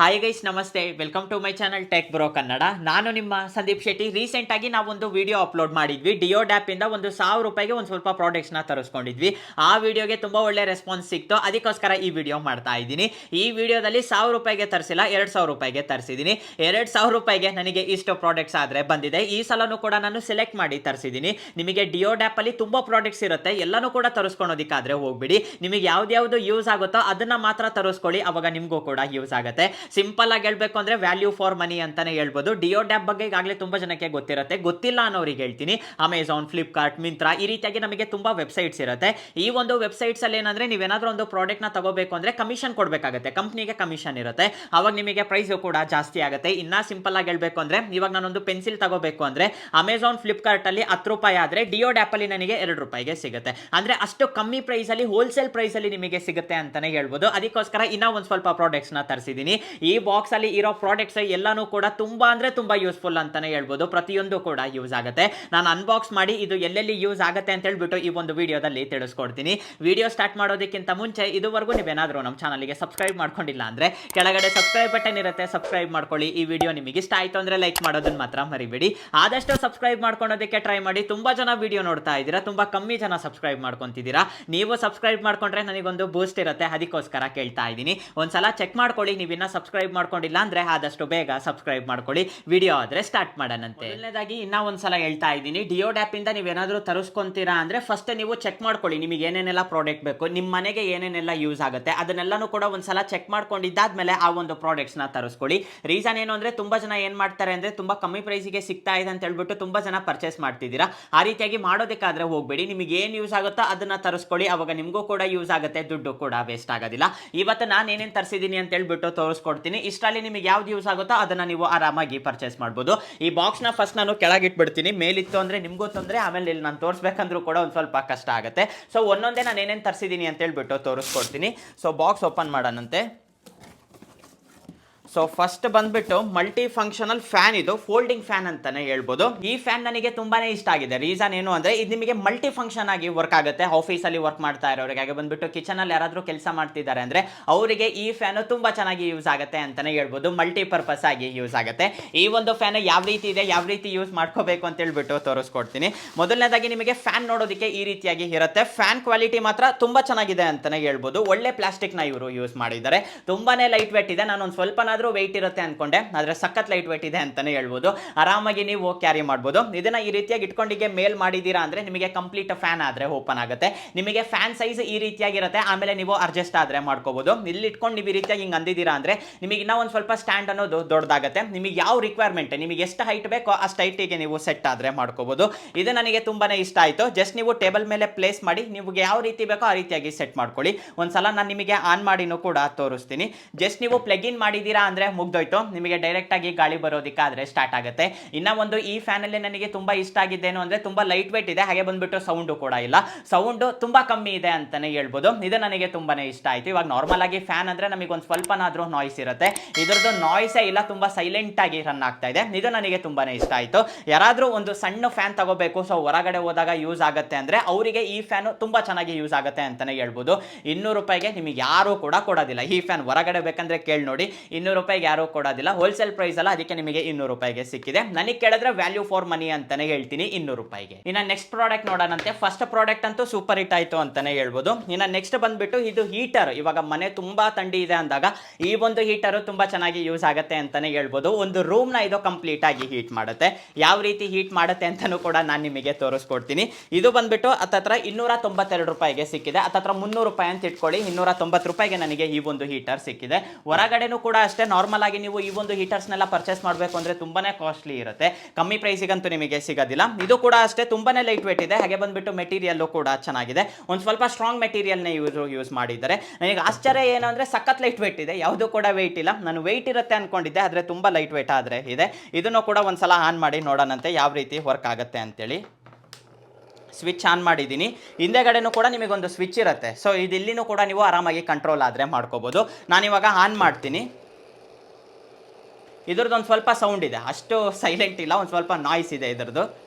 Hi guys ನಮಸ್ತೆ. Welcome to my channel tech bro Kannada ನಾನು ನಿಮ್ಮ ಸಂದೀಪ್ ಶೆಟ್ಟಿ. ರೀಸೆಂಟ್ ಆಗಿ ನಾವೊಂದು ವಿಡಿಯೋ ಅಪ್ಲೋಡ್ ಮಾಡಿದ್ವಿ. ಡಿಯೋ ಡ್ಯಾಪ್ ಇಂದ ಒಂದು ಸಾವಿರ ರೂಪಾಯಿಗೆ ಒಂದು ಸ್ವಲ್ಪ ಪ್ರಾಡಕ್ಟ್ಸ್ನ ತರಿಸ್ಕೊಂಡಿದ್ವಿ. ಆ ವಿಡಿಯೋಗೆ ತುಂಬ ಒಳ್ಳೆ ರೆಸ್ಪಾನ್ಸ್ ಸಿಕ್ತು. ಅದಕ್ಕೋಸ್ಕರ ಈ ವಿಡಿಯೋ ಮಾಡ್ತಾ ಇದ್ದೀನಿ. ಈ ವಿಡಿಯೋದಲ್ಲಿ ಸಾವಿರ ರೂಪಾಯಿಗೆ ತರಿಸಿಲ್ಲ, ಎರಡು ಸಾವಿರ ರೂಪಾಯಿಗೆ ತರಿಸಿದ್ದೀನಿ. ಎರಡು ಸಾವಿರ ರೂಪಾಯಿಗೆ ನನಗೆ ಇಷ್ಟು ಪ್ರಾಡಕ್ಟ್ಸ್ ಆದರೆ ಬಂದಿದೆ. ಈ ಸಲನೂ ಕೂಡ ನಾನು ಸೆಲೆಕ್ಟ್ ಮಾಡಿ ತರಿಸಿದ್ದೀನಿ. ನಿಮಗೆ ಡಿಯೋ ಡ್ಯಾಪಲ್ಲಿ ತುಂಬ ಪ್ರಾಡಕ್ಟ್ಸ್ ಇರುತ್ತೆ. ಎಲ್ಲನೂ ಕೂಡ ತರಿಸ್ಕೊಳೋದಕ್ಕಾದರೆ ಹೋಗ್ಬಿಡಿ. ನಿಮಗೆ ಯಾವ್ದು ಯೂಸ್ ಆಗುತ್ತೋ ಅದನ್ನ ಮಾತ್ರ ತರಿಸ್ಕೊಳ್ಳಿ. ಅವಾಗ ನಿಮಗೂ ಕೂಡ ಯೂಸ್ ಆಗುತ್ತೆ. ಸಿಂಪಲ್ ಆಗಿ ಹೇಳ್ಬೇಕು ಅಂದ್ರೆ ವ್ಯಾಲ್ಯೂ ಫಾರ್ ಮನಿ ಅಂತಾನೆ ಹೇಳ್ಬೋದು. ಡಿಯೋ ಡ್ಯಾಪ್ ಬಗ್ಗೆ ಈಗಾಗಲೇ ತುಂಬಾ ಜನಕ್ಕೆ ಗೊತ್ತಿರುತ್ತೆ. ಗೊತ್ತಿಲ್ಲ ಅನ್ನೋರಿಗೆ ಹೇಳ್ತೀನಿ. ಅಮೆಝಾನ್ ಫ್ಲಿಪ್ಕಾರ್ಟ್ ಮಿಂತ್ರಾ ಈ ರೀತಿಯಾಗಿ ನಮಗೆ ತುಂಬಾ ವೆಬ್ಸೈಟ್ಸ್ ಇರುತ್ತೆ. ಈ ಒಂದು ವೆಬ್ಸೈಟ್ಸ್ ಅಲ್ಲಿ ಏನಂದ್ರೆ ನೀವೇನಾದ್ರೂ ಒಂದು ಪ್ರಾಡಕ್ಟ್ನ ತಗೋಬೇಕು ಅಂದ್ರೆ ಕಮಿಷನ್ ಕೊಡಬೇಕಾಗುತ್ತೆ. ಕಂಪ್ನಿಗೆ ಕಮಿಷನ್ ಇರುತ್ತೆ. ಅವಾಗ ನಿಮಗೆ ಪ್ರೈಸ್ ಕೂಡ ಜಾಸ್ತಿ ಆಗುತ್ತೆ. ಇನ್ನ ಸಿಂಪಲ್ ಆಗಿ ಹೇಳ್ಬೇಕು ಅಂದ್ರೆ ಇವಾಗ ನಾನೊಂದು ಪೆನ್ಸಿಲ್ ತಗೋಬೇಕು ಅಂದ್ರೆ ಅಮೆಝಾನ್ ಫ್ಲಿಪ್ಕಾರ್ಟ್ ಅಲ್ಲಿ ಹತ್ತು ರೂಪಾಯಿ ಆದ್ರೆ ಡಿಯೋ ಡ್ಯಾಪ್ ಅಲ್ಲಿ ನನಗೆ ಎರಡು ರೂಪಾಯಿಗೆ ಸಿಗುತ್ತೆ. ಅಂದ್ರೆ ಅಷ್ಟು ಕಮ್ಮಿ ಪ್ರೈಸ್ ಅಲ್ಲಿ ಹೋಲ್ಸೇಲ್ ಪ್ರೈಸ್ ಅಲ್ಲಿ ನಿಮಗೆ ಸಿಗುತ್ತೆ ಅಂತಾನೆ ಹೇಳ್ಬೋದು. ಅದಕ್ಕೋಸ್ಕರ ಇನ್ನ ಒಂದು ಸ್ವಲ್ಪ ಪ್ರಾಡಕ್ಟ್ಸ್ನ ತರಿಸಿದ್ದೀನಿ ಈ ಬಾಕ್ಸ್ ಅಲ್ಲಿ ಇರೋ ಪ್ರಾಡಕ್ಟ್ಸ್ ಎಲ್ಲಾನು ಕೂಡ ತುಂಬಾ ಅಂದ್ರೆ ತುಂಬಾ ಯೂಸ್ಫುಲ್ ಅಂತಾನೆ ಹೇಳ್ಬೋದು. ಪ್ರತಿಯೊಂದು ಕೂಡ ಯೂಸ್ ಆಗುತ್ತೆ. ನಾನು ಅನ್ಬಾಕ್ಸ್ ಮಾಡಿ ಇದು ಎಲ್ಲೆಲ್ಲಿ ಯೂಸ್ ಆಗುತ್ತೆ ಅಂತ ಹೇಳ್ಬಿಟ್ಟು ಈ ಒಂದು ವಿಡಿಯೋದಲ್ಲಿ ತಿಳಿಸ್ಕೊಡ್ತೀನಿ. ವಿಡಿಯೋ ಸ್ಟಾರ್ಟ್ ಮಾಡೋದಕ್ಕಿಂತ ಮುಂಚೆ ಇದುವರೆಗೂ ನೀವೇನಾದರೂ ನಮ್ಮ ಚಾನಲ್ಗೆ ಸಬ್ಸ್ಕ್ರೈಬ್ ಮಾಡ್ಕೊಂಡಿಲ್ಲ ಅಂದ್ರೆ ಕೆಳಗಡೆ ಸಬ್ಸ್ಕ್ರೈಬ್ ಬಟನ್ ಇರುತ್ತೆ. ಸಬ್ಸ್ಕ್ರೈಬ್ ಮಾಡ್ಕೊಳ್ಳಿ. ಈ ವಿಡಿಯೋ ನಿಮಗೆ ಇಷ್ಟ ಆಯ್ತು ಅಂದ್ರೆ ಲೈಕ್ ಮಾಡೋದನ್ನ ಮಾತ್ರ ಮರಿಬೇಡಿ. ಆದಷ್ಟು ಸಬ್ಸ್ಕ್ರೈಬ್ ಮಾಡ್ಕೊಳೋದಕ್ಕೆ ಟ್ರೈ ಮಾಡಿ. ತುಂಬಾ ಜನ ವಿಡಿಯೋ ನೋಡ್ತಾ ಇದ್ದೀರಾ. ತುಂಬಾ ಕಮ್ಮಿ ಜನ ಸಬ್ಸ್ಕ್ರೈಬ್ ಮಾಡ್ಕೊಂತಿದ್ದೀರಾ. ನೀವು ಸಬ್ಸ್ಕ್ರೈಬ್ ಮಾಡ್ಕೊಂಡ್ರೆ ನನಗೊಂದು ಬೂಸ್ಟ್ ಇರುತ್ತೆ. ಅದಕ್ಕೋಸ್ಕರ ಕೇಳ್ತಾ ಇದ್ದೀನಿ. ಒಂದ್ಸಲ ಚೆಕ್ ಮಾಡ್ಕೊಳ್ಳಿ. ನೀವಿನ್ನ ಸಬ್ಸ್ಕ್ರೈಬ್ ಮಾಡ್ಕೊಂಡಿಲ್ಲ ಅಂದ್ರೆ ಆದಷ್ಟು ಬೇಗ ಸಬ್ಸ್ಕ್ರೈಬ್ ಮಾಡ್ಕೊಳ್ಳಿ. ವಿಡಿಯೋ ಆದ್ರೆ ಸ್ಟಾರ್ಟ್ ಮಾಡೋಣಂತೆ. ಮೊದಲನೇದಾಗಿ ಇನ್ನ ಒಂದ್ಸಲ ಹೇಳ್ತಾ ಇದ್ದೀನಿ. ಡಿಯೋ ಡ್ಯಾಪ್ ಇಂದ ಏನಾದರೂ ತರಿಸ್ಕೊಂತೀರಾ ಅಂದ್ರೆ ಫಸ್ಟ್ ನೀವು ಚೆಕ್ ಮಾಡ್ಕೊಳ್ಳಿ. ನಿಮಗೆ ಏನೇನೆಲ್ಲ ಪ್ರಾಡಕ್ಟ್ ಬೇಕು ನಿಮ್ಮ ಮನೆಗೆ ಏನೇನೆಲ್ಲ ಯೂಸ್ ಆಗುತ್ತೆ, ಅದನ್ನೆಲ್ಲನೂ ಕೂಡ ಒಂದ್ಸಲ ಚೆಕ್ ಮಾಡ್ಕೊಂಡಿದ್ದಾದ್ಮೇಲೆ ಆ ಒಂದು ಪ್ರಾಡಕ್ಟ್ಸ್ನ ತರಿಸ್ಕೊಳ್ಳಿ. ರೀಸನ್ ಏನು ಅಂದ್ರೆ ತುಂಬಾ ಜನ ಏನ್ ಮಾಡ್ತಾರೆ ಅಂದ್ರೆ ತುಂಬಾ ಕಮ್ಮಿ ಪ್ರೈಸಿಗೆ ಸಿಗ್ತಾ ಇದೆ ಅಂತ ಹೇಳ್ಬಿಟ್ಟು ತುಂಬಾ ಜನ ಪರ್ಚೇಸ್ ಮಾಡ್ತಿದ್ದೀರಾ. ಆ ರೀತಿಯಾಗಿ ಮಾಡೋದಕ್ಕಾದ್ರೆ ಹೋಗ್ಬೇಡಿ. ನಿಮಗೆ ಏನ್ ಯೂಸ್ ಆಗುತ್ತೋ ಅದನ್ನ ತರಿಸ್ಕೊಳ್ಳಿ. ಅವಾಗ ನಿಮಗೂ ಕೂಡ ಯೂಸ್ ಆಗುತ್ತೆ. ದುಡ್ಡು ಕೂಡ ವೇಸ್ಟ್ ಆಗೋದಿಲ್ಲ. ಇವತ್ತು ನಾನು ಏನೇನು ತರಿಸಿದ್ದೀನಿ ಅಂತ ಹೇಳ್ಬಿಟ್ಟು ತೋರಿಸ್ಕೊಡ್ತೀನಿ. ಇಷ್ಟರಲ್ಲಿ ನಿಮಗೆ ಯಾವ್ದು ಯೂಸ್ ಆಗುತ್ತೋ ಅದನ್ನ ನೀವು ಆರಾಮಾಗಿ ಪರ್ಚೇಸ್ ಮಾಡ್ಬೋದು. ಈ ಬಾಕ್ಸ್ನ ಫಸ್ಟ್ ನಾನು ಕೆಳಗಿಟ್ಬಿಡ್ತೀನಿ ಮೇಲಿತ್ತು ಅಂದ್ರೆ ನಿಮಗೂ ತೊಂದರೆ, ಆಮೇಲೆ ಇಲ್ಲಿ ನಾನು ತೋರಿಸ್ಬೇಕಂದ್ರೂ ಕೂಡ ಒಂದು ಸ್ವಲ್ಪ ಕಷ್ಟ ಆಗುತ್ತೆ. ಸೊ ಒಂದೊಂದೇ ನಾನು ಏನೇನು ಅಂತ ಹೇಳ್ಬಿಟ್ಟು ತೋರಿಸ್ಕೊಡ್ತೀನಿ. ಸೊ ಬಾಕ್ಸ್ ಓಪನ್ ಮಾಡೋಣಂತೆ. ಸೊ ಫಸ್ಟ್ ಬಂದ್ಬಿಟ್ಟು ಮಲ್ಟಿ ಫಂಕ್ಷನಲ್ ಫ್ಯಾನ್ ಇದು ಫೋಲ್ಡಿಂಗ್ ಫ್ಯಾನ್ ಅಂತಾನೆ ಹೇಳ್ಬೋದು. ಈ ಫ್ಯಾನ್ ನನಗೆ ತುಂಬಾನೇ ಇಷ್ಟ ಆಗಿದೆ. ರೀಸನ್ ಏನು ಅಂದ್ರೆ ಇದು ನಿಮಗೆ ಮಲ್ಟಿ ಫಂಕ್ಷನ್ ಆಗಿ ವರ್ಕ್ ಆಗುತ್ತೆ. ಆಫೀಸ್ ಅಲ್ಲಿ ವರ್ಕ್ ಮಾಡ್ತಾ ಇರೋರಿಗೆ. ಹಾಗೆ ಬಂದ್ಬಿಟ್ಟು ಕಿಚನ್ ಅಲ್ಲಿ ಯಾರಾದ್ರೂ ಕೆಲಸ ಮಾಡ್ತಿದ್ದಾರೆ ಅಂದ್ರೆ ಅವರಿಗೆ ಈ ಫ್ಯಾನ್ ತುಂಬಾ ಚೆನ್ನಾಗಿ ಯೂಸ್ ಆಗುತ್ತೆ ಅಂತಾನೆ ಹೇಳ್ಬೋದು. ಮಲ್ಟಿ ಪರ್ಪಸ್ ಆಗಿ ಯೂಸ್ ಆಗುತ್ತೆ. ಈ ಒಂದು ಫ್ಯಾನ್ ಯಾವ ರೀತಿ ಇದೆ, ಯಾವ ರೀತಿ ಯೂಸ್ ಮಾಡ್ಕೋಬೇಕು ಅಂತ ಹೇಳ್ಬಿಟ್ಟು ತೋರಿಸ್ಕೊಡ್ತೀನಿ. ಮೊದಲನೇದಾಗಿ ನಿಮಗೆ ಫ್ಯಾನ್ ನೋಡೋದಕ್ಕೆ ಈ ರೀತಿಯಾಗಿ ಇರುತ್ತೆ. ಫ್ಯಾನ್ ಕ್ವಾಲಿಟಿ ಮಾತ್ರ ತುಂಬಾ ಚೆನ್ನಾಗಿದೆ ಅಂತಾನೆ ಹೇಳ್ಬೋದು. ಒಳ್ಳೆ ಪ್ಲಾಸ್ಟಿಕ್ನ ಇವರು ಯೂಸ್ ಮಾಡಿದ್ದಾರೆ. ತುಂಬಾನೇ ಲೈಟ್ ವೆಟ್ ಇದೆ. ನಾನು ಒಂದು ವೆಯ್ಟ್ ಇರುತ್ತೆ ಅನ್ಕೊಂಡೆ, ಆದ್ರೆ ಸಖತ್ ಲೈಟ್ ವೆಯ್ಟ್ ಇದೆ ಅಂತಾನೆ ಹೇಳ್ಬೋದು. ಆರಾಮಾಗಿ ನೀವು ಕ್ಯಾರಿ ಮಾಡ್ಬೋದು. ಇದನ್ನ ಈ ರೀತಿಯಾಗಿ ಇಟ್ಕೊಂಡಿಗೆ ಮೇಲ್ ಮಾಡಿದೀರಾ ಅಂದ್ರೆ ನಿಮಗೆ ಕಂಪ್ಲೀಟ್ ಫ್ಯಾನ್ ಆದ್ರೆ ಓಪನ್ ಆಗುತ್ತೆ. ನಿಮಗೆ ಫ್ಯಾನ್ ಸೈಜ್ ಈ ರೀತಿಯಾಗಿರುತ್ತೆ, ಆಮೇಲೆ ನೀವು ಅಡ್ಜಸ್ಟ್ ಆದ್ರೆ ಮಾಡ್ಕೋಬೋದು. ಇಲ್ಲಿ ಇಟ್ಕೊಂಡು ನೀವು ಈ ರೀತಿಯಾಗಿ ಹಿಂಗೆ ಅಂದಿದ್ದೀರಾ ಅಂದ್ರೆ ನಿಮಗೆ ಇನ್ನೂ ಒಂದು ಸ್ವಲ್ಪ ಸ್ಟ್ಯಾಂಡ್ ಅನ್ನೋದು ದೊಡ್ಡದಾಗುತ್ತೆ. ನಿಮಗೆ ಯಾವ ರಿಕ್ವೈರ್ಮೆಂಟ್ ನಿಮಗೆ ಎಷ್ಟು ಹೈಟ್ ಬೇಕೋ ಅಷ್ಟು ಹೈಟಿಗೆ ನೀವು ಸೆಟ್ ಆದ್ರೆ ಮಾಡ್ಕೋಬೋದು. ಇದು ನನಗೆ ತುಂಬಾನೇ ಇಷ್ಟ ಆಯ್ತು. ಜಸ್ಟ್ ನೀವು ಟೇಬಲ್ ಮೇಲೆ ಪ್ಲೇಸ್ ಮಾಡಿ, ನಿಮಗೆ ಯಾವ ರೀತಿ ಬೇಕೋ ಆ ರೀತಿಯಾಗಿ ಸೆಟ್ ಮಾಡ್ಕೊಳ್ಳಿ. ಒಂದ್ಸಲ ನಾನು ನಿಮಗೆ ಆನ್ ಮಾಡಿನೂ ಕೂಡ ತೋರಿಸ್ತೀನಿ. ಜಸ್ಟ್ ನೀವು ಪ್ಲಗ್ ಇನ್ ಮಾಡಿದ್ದೀರಾ ಅಂದ್ರೆ ಮುಗ್ದೋಯ್ತು. ನಿಮಗೆ ಡೈರೆಕ್ಟ್ ಆಗಿ ಗಾಳಿ ಬರೋದಕ್ಕಾದ್ರೆ ಸ್ಟಾರ್ಟ್ ಆಗುತ್ತೆ. ಇನ್ನ ಒಂದು ಈ ಫ್ಯಾನ್ ಅಲ್ಲಿ ನನಗೆ ತುಂಬಾ ಇಷ್ಟ ಆಗಿದ್ದೇನು ಅಂದ್ರೆ ತುಂಬಾ ಲೈಟ್ ವೇಟ್ ಇದೆ. ಹಾಗೆ ಬಂದ್ಬಿಟ್ಟು ಸೌಂಡು ಕೂಡ ಇಲ್ಲ. ಸೌಂಡ್ ತುಂಬಾ ಕಮ್ಮಿ ಇದೆ ಅಂತಾನೆ ಹೇಳ್ಬೋದು. ಇದು ನನಗೆ ತುಂಬಾನೇ ಇಷ್ಟ ಆಯ್ತು. ಇವಾಗ ನಾರ್ಮಲ್ ಆಗಿ ಫ್ಯಾನ್ ಅಂದ್ರೆ ನಮಗೆ ಒಂದು ಸ್ವಲ್ಪನಾದ್ರೂ ನಾಯ್ಸ್ ಇರುತ್ತೆ. ಇದರದ್ದು ನಾಯ್ಸೇ ಇಲ್ಲ, ತುಂಬಾ ಸೈಲೆಂಟ್ ಆಗಿ ರನ್ ಆಗ್ತಾ ಇದೆ. ಇದು ನನಗೆ ತುಂಬಾನೇ ಇಷ್ಟ ಆಯ್ತು. ಯಾರಾದ್ರೂ ಒಂದು ಸಣ್ಣ ಫ್ಯಾನ್ ತಗೋಬೇಕು. ಸೊ ಹೊರಗಡೆ ಹೋದಾಗ ಯೂಸ್ ಆಗುತ್ತೆ ಅಂದ್ರೆ ಅವರಿಗೆ ಈ ಫ್ಯಾನ್ ತುಂಬಾ ಚೆನ್ನಾಗಿ ಯೂಸ್ ಆಗುತ್ತೆ ಅಂತಾನೆ ಹೇಳ್ಬೋದು. ಇನ್ನೂರು ರೂಪಾಯಿಗೆ ನಿಮಗೆ ಯಾರು ಕೂಡ ಕೊಡೋದಿಲ್ಲ. ಈ ಫ್ಯಾನ್ ಹೊರಗಡೆ ಬೇಕಂದ್ರೆ ಕೇಳಿ ನೋಡಿ. ಇನ್ನೂರು ರೂಪಾಯಿಗೆ ಯಾರು ಕೊಡೋದಿಲ್ಲ. ಹೋಲ್ಸೇಲ್ ಪ್ರೈಸ್ ಅಲ್ಲ, ಅದಕ್ಕೆ ನಿಮಗೆ ಇನ್ನೂರು ರೂಪಾಯಿಗೆ ಸಿಕ್ಕಿದೆ. ನನಗೆ ಕೇಳಿದ್ರೆ ವ್ಯಾಲ್ಯೂ ಫಾರ್ ಮನಿ ಅಂತಾನೆ ಹೇಳ್ತೀನಿ, ಇನ್ನೂರು ರೂಪಾಯಿಗೆ. ಇನ್ನು ನೆಕ್ಸ್ಟ್ ಪ್ರಾಡಕ್ಟ್ ನೋಡೋಣಂತೆ. ಫಸ್ಟ್ ಪ್ರಾಡಕ್ಟ್ ಅಂತೂ ಸೂಪರ್ ಹಿಟ್ ಆಯ್ತು ಅಂತಾನೆ ಹೇಳ್ಬೋದು. ಇನ್ನು ನೆಕ್ಸ್ಟ್ ಬಂದ್ಬಿಟ್ಟು ಇದು ಹೀಟರ್ ಇವಾಗ ಮನೆ ತುಂಬಾ ಥಂಡಿ ಇದೆ ಅಂದಾಗ ಈ ಒಂದು ಹೀಟರ್ ತುಂಬಾ ಚೆನ್ನಾಗಿ ಯೂಸ್ ಆಗುತ್ತೆ ಅಂತಾನೆ ಹೇಳ್ಬೋದು. ಒಂದು ರೂಮ್ನ ಇದು ಕಂಪ್ಲೀಟ್ ಆಗಿ ಹೀಟ್ ಮಾಡುತ್ತೆ. ಯಾವ ರೀತಿ ಹೀಟ್ ಮಾಡುತ್ತೆ ಅಂತಾನೂ ಕೂಡ ನಾನು ನಿಮಗೆ ತೋರಿಸ್ಕೊಡ್ತೀನಿ. ಇದು ಬಂದ್ಬಿಟ್ಟು ಹತ್ತತ್ರ ಇನ್ನೂರ ತೊಂಬತ್ತೆರಡು ರೂಪಾಯಿಗೆ ಸಿಕ್ಕಿದೆ. ಹತ್ತತ್ರ ಮುನ್ನೂರು ರೂಪಾಯಿ ಅಂತ ಇಟ್ಕೊಳ್ಳಿ, ಇನ್ನೂರ ತೊಂಬತ್ತು ರೂಪಾಯಿಗೆ ನನಗೆ ಈ ಒಂದು ಹೀಟರ್ ಸಿಕ್ಕಿದೆ. ಹೊರಗಡೆನೂ ಕೂಡ ಅಷ್ಟೇ ನಾರ್ಮಲ್ ಆಗಿ ನೀವು ಈ ಒಂದು ಹೀಟರ್ಸ್ನೆಲ್ಲ ಪರ್ಚೇಸ್ ಮಾಡಬೇಕು ಅಂದ್ರೆ ತುಂಬಾನೇ ಕಾಸ್ಟ್ಲಿ ಇರುತ್ತೆ. ಕಮ್ಮಿ ಪ್ರೈಸಿಗಂತೂ ನಿಮಗೆ ಸಿಗೋದಿಲ್ಲ. ಇದು ಕೂಡ ಅಷ್ಟೇ ತುಂಬಾನೇ ಲೈಟ್ ವೇಟ್ ಇದೆ. ಹಾಗೆ ಬಂದ್ಬಿಟ್ಟು ಮೆಟೀರಿಯಲ್ಲು ಕೂಡ ಚೆನ್ನಾಗಿದೆ. ಒಂದು ಸ್ವಲ್ಪ ಸ್ಟ್ರಾಂಗ್ ಮೆಟೀರಿಯಲ್ನ ಯೂಸ್ ಯೂಸ್ ಮಾಡಿದ್ದಾರೆ. ನನಗೆ ಆಶ್ಚರ್ಯ ಏನು ಅಂದ್ರೆ ಸಖತ್ ಲೈಟ್ ವೇಟ್ ಇದೆ. ಯಾವುದು ಕೂಡ ವೆಯ್ಟ್ ಇಲ್ಲ. ನಾನು ವೆಯ್ಟ್ ಇರುತ್ತೆ ಅನ್ಕೊಂಡಿದ್ದೆ, ಆದರೆ ತುಂಬಾ ಲೈಟ್ ವೇಟ್ ಆದರೆ ಇದೆ. ಇದನ್ನು ಕೂಡ ಒಂದ್ಸಲ ಆನ್ ಮಾಡಿ ನೋಡೋಣಂತೆ ಯಾವ ರೀತಿ ವರ್ಕ್ ಆಗುತ್ತೆ ಅಂತೇಳಿ. ಸ್ವಿಚ್ ಆನ್ ಮಾಡಿದ್ದೀನಿ. ಹಿಂದೆಗಡೆನೂ ಕೂಡ ನಿಮಗೊಂದು ಸ್ವಿಚ್ ಇರುತ್ತೆ. ಸೊ ಇದು ಇಲ್ಲಿನೂ ಕೂಡ ನೀವು ಆರಾಮಾಗಿ ಕಂಟ್ರೋಲ್ ಆದರೆ ಮಾಡ್ಕೋಬೋದು. ನಾನಿವಾಗ ಆನ್ ಮಾಡ್ತೀನಿ. ಇದ್ರದ್ದು ಒಂದು ಸ್ವಲ್ಪ ಸೌಂಡ್ ಇದೆ. ಅಷ್ಟು ಸೈಲೆಂಟ್ ಇಲ್ಲ ಒಂದು ಸ್ವಲ್ಪ ನಾಯ್ಸ್ ಇದೆ ಇದ್ರದ್ದು.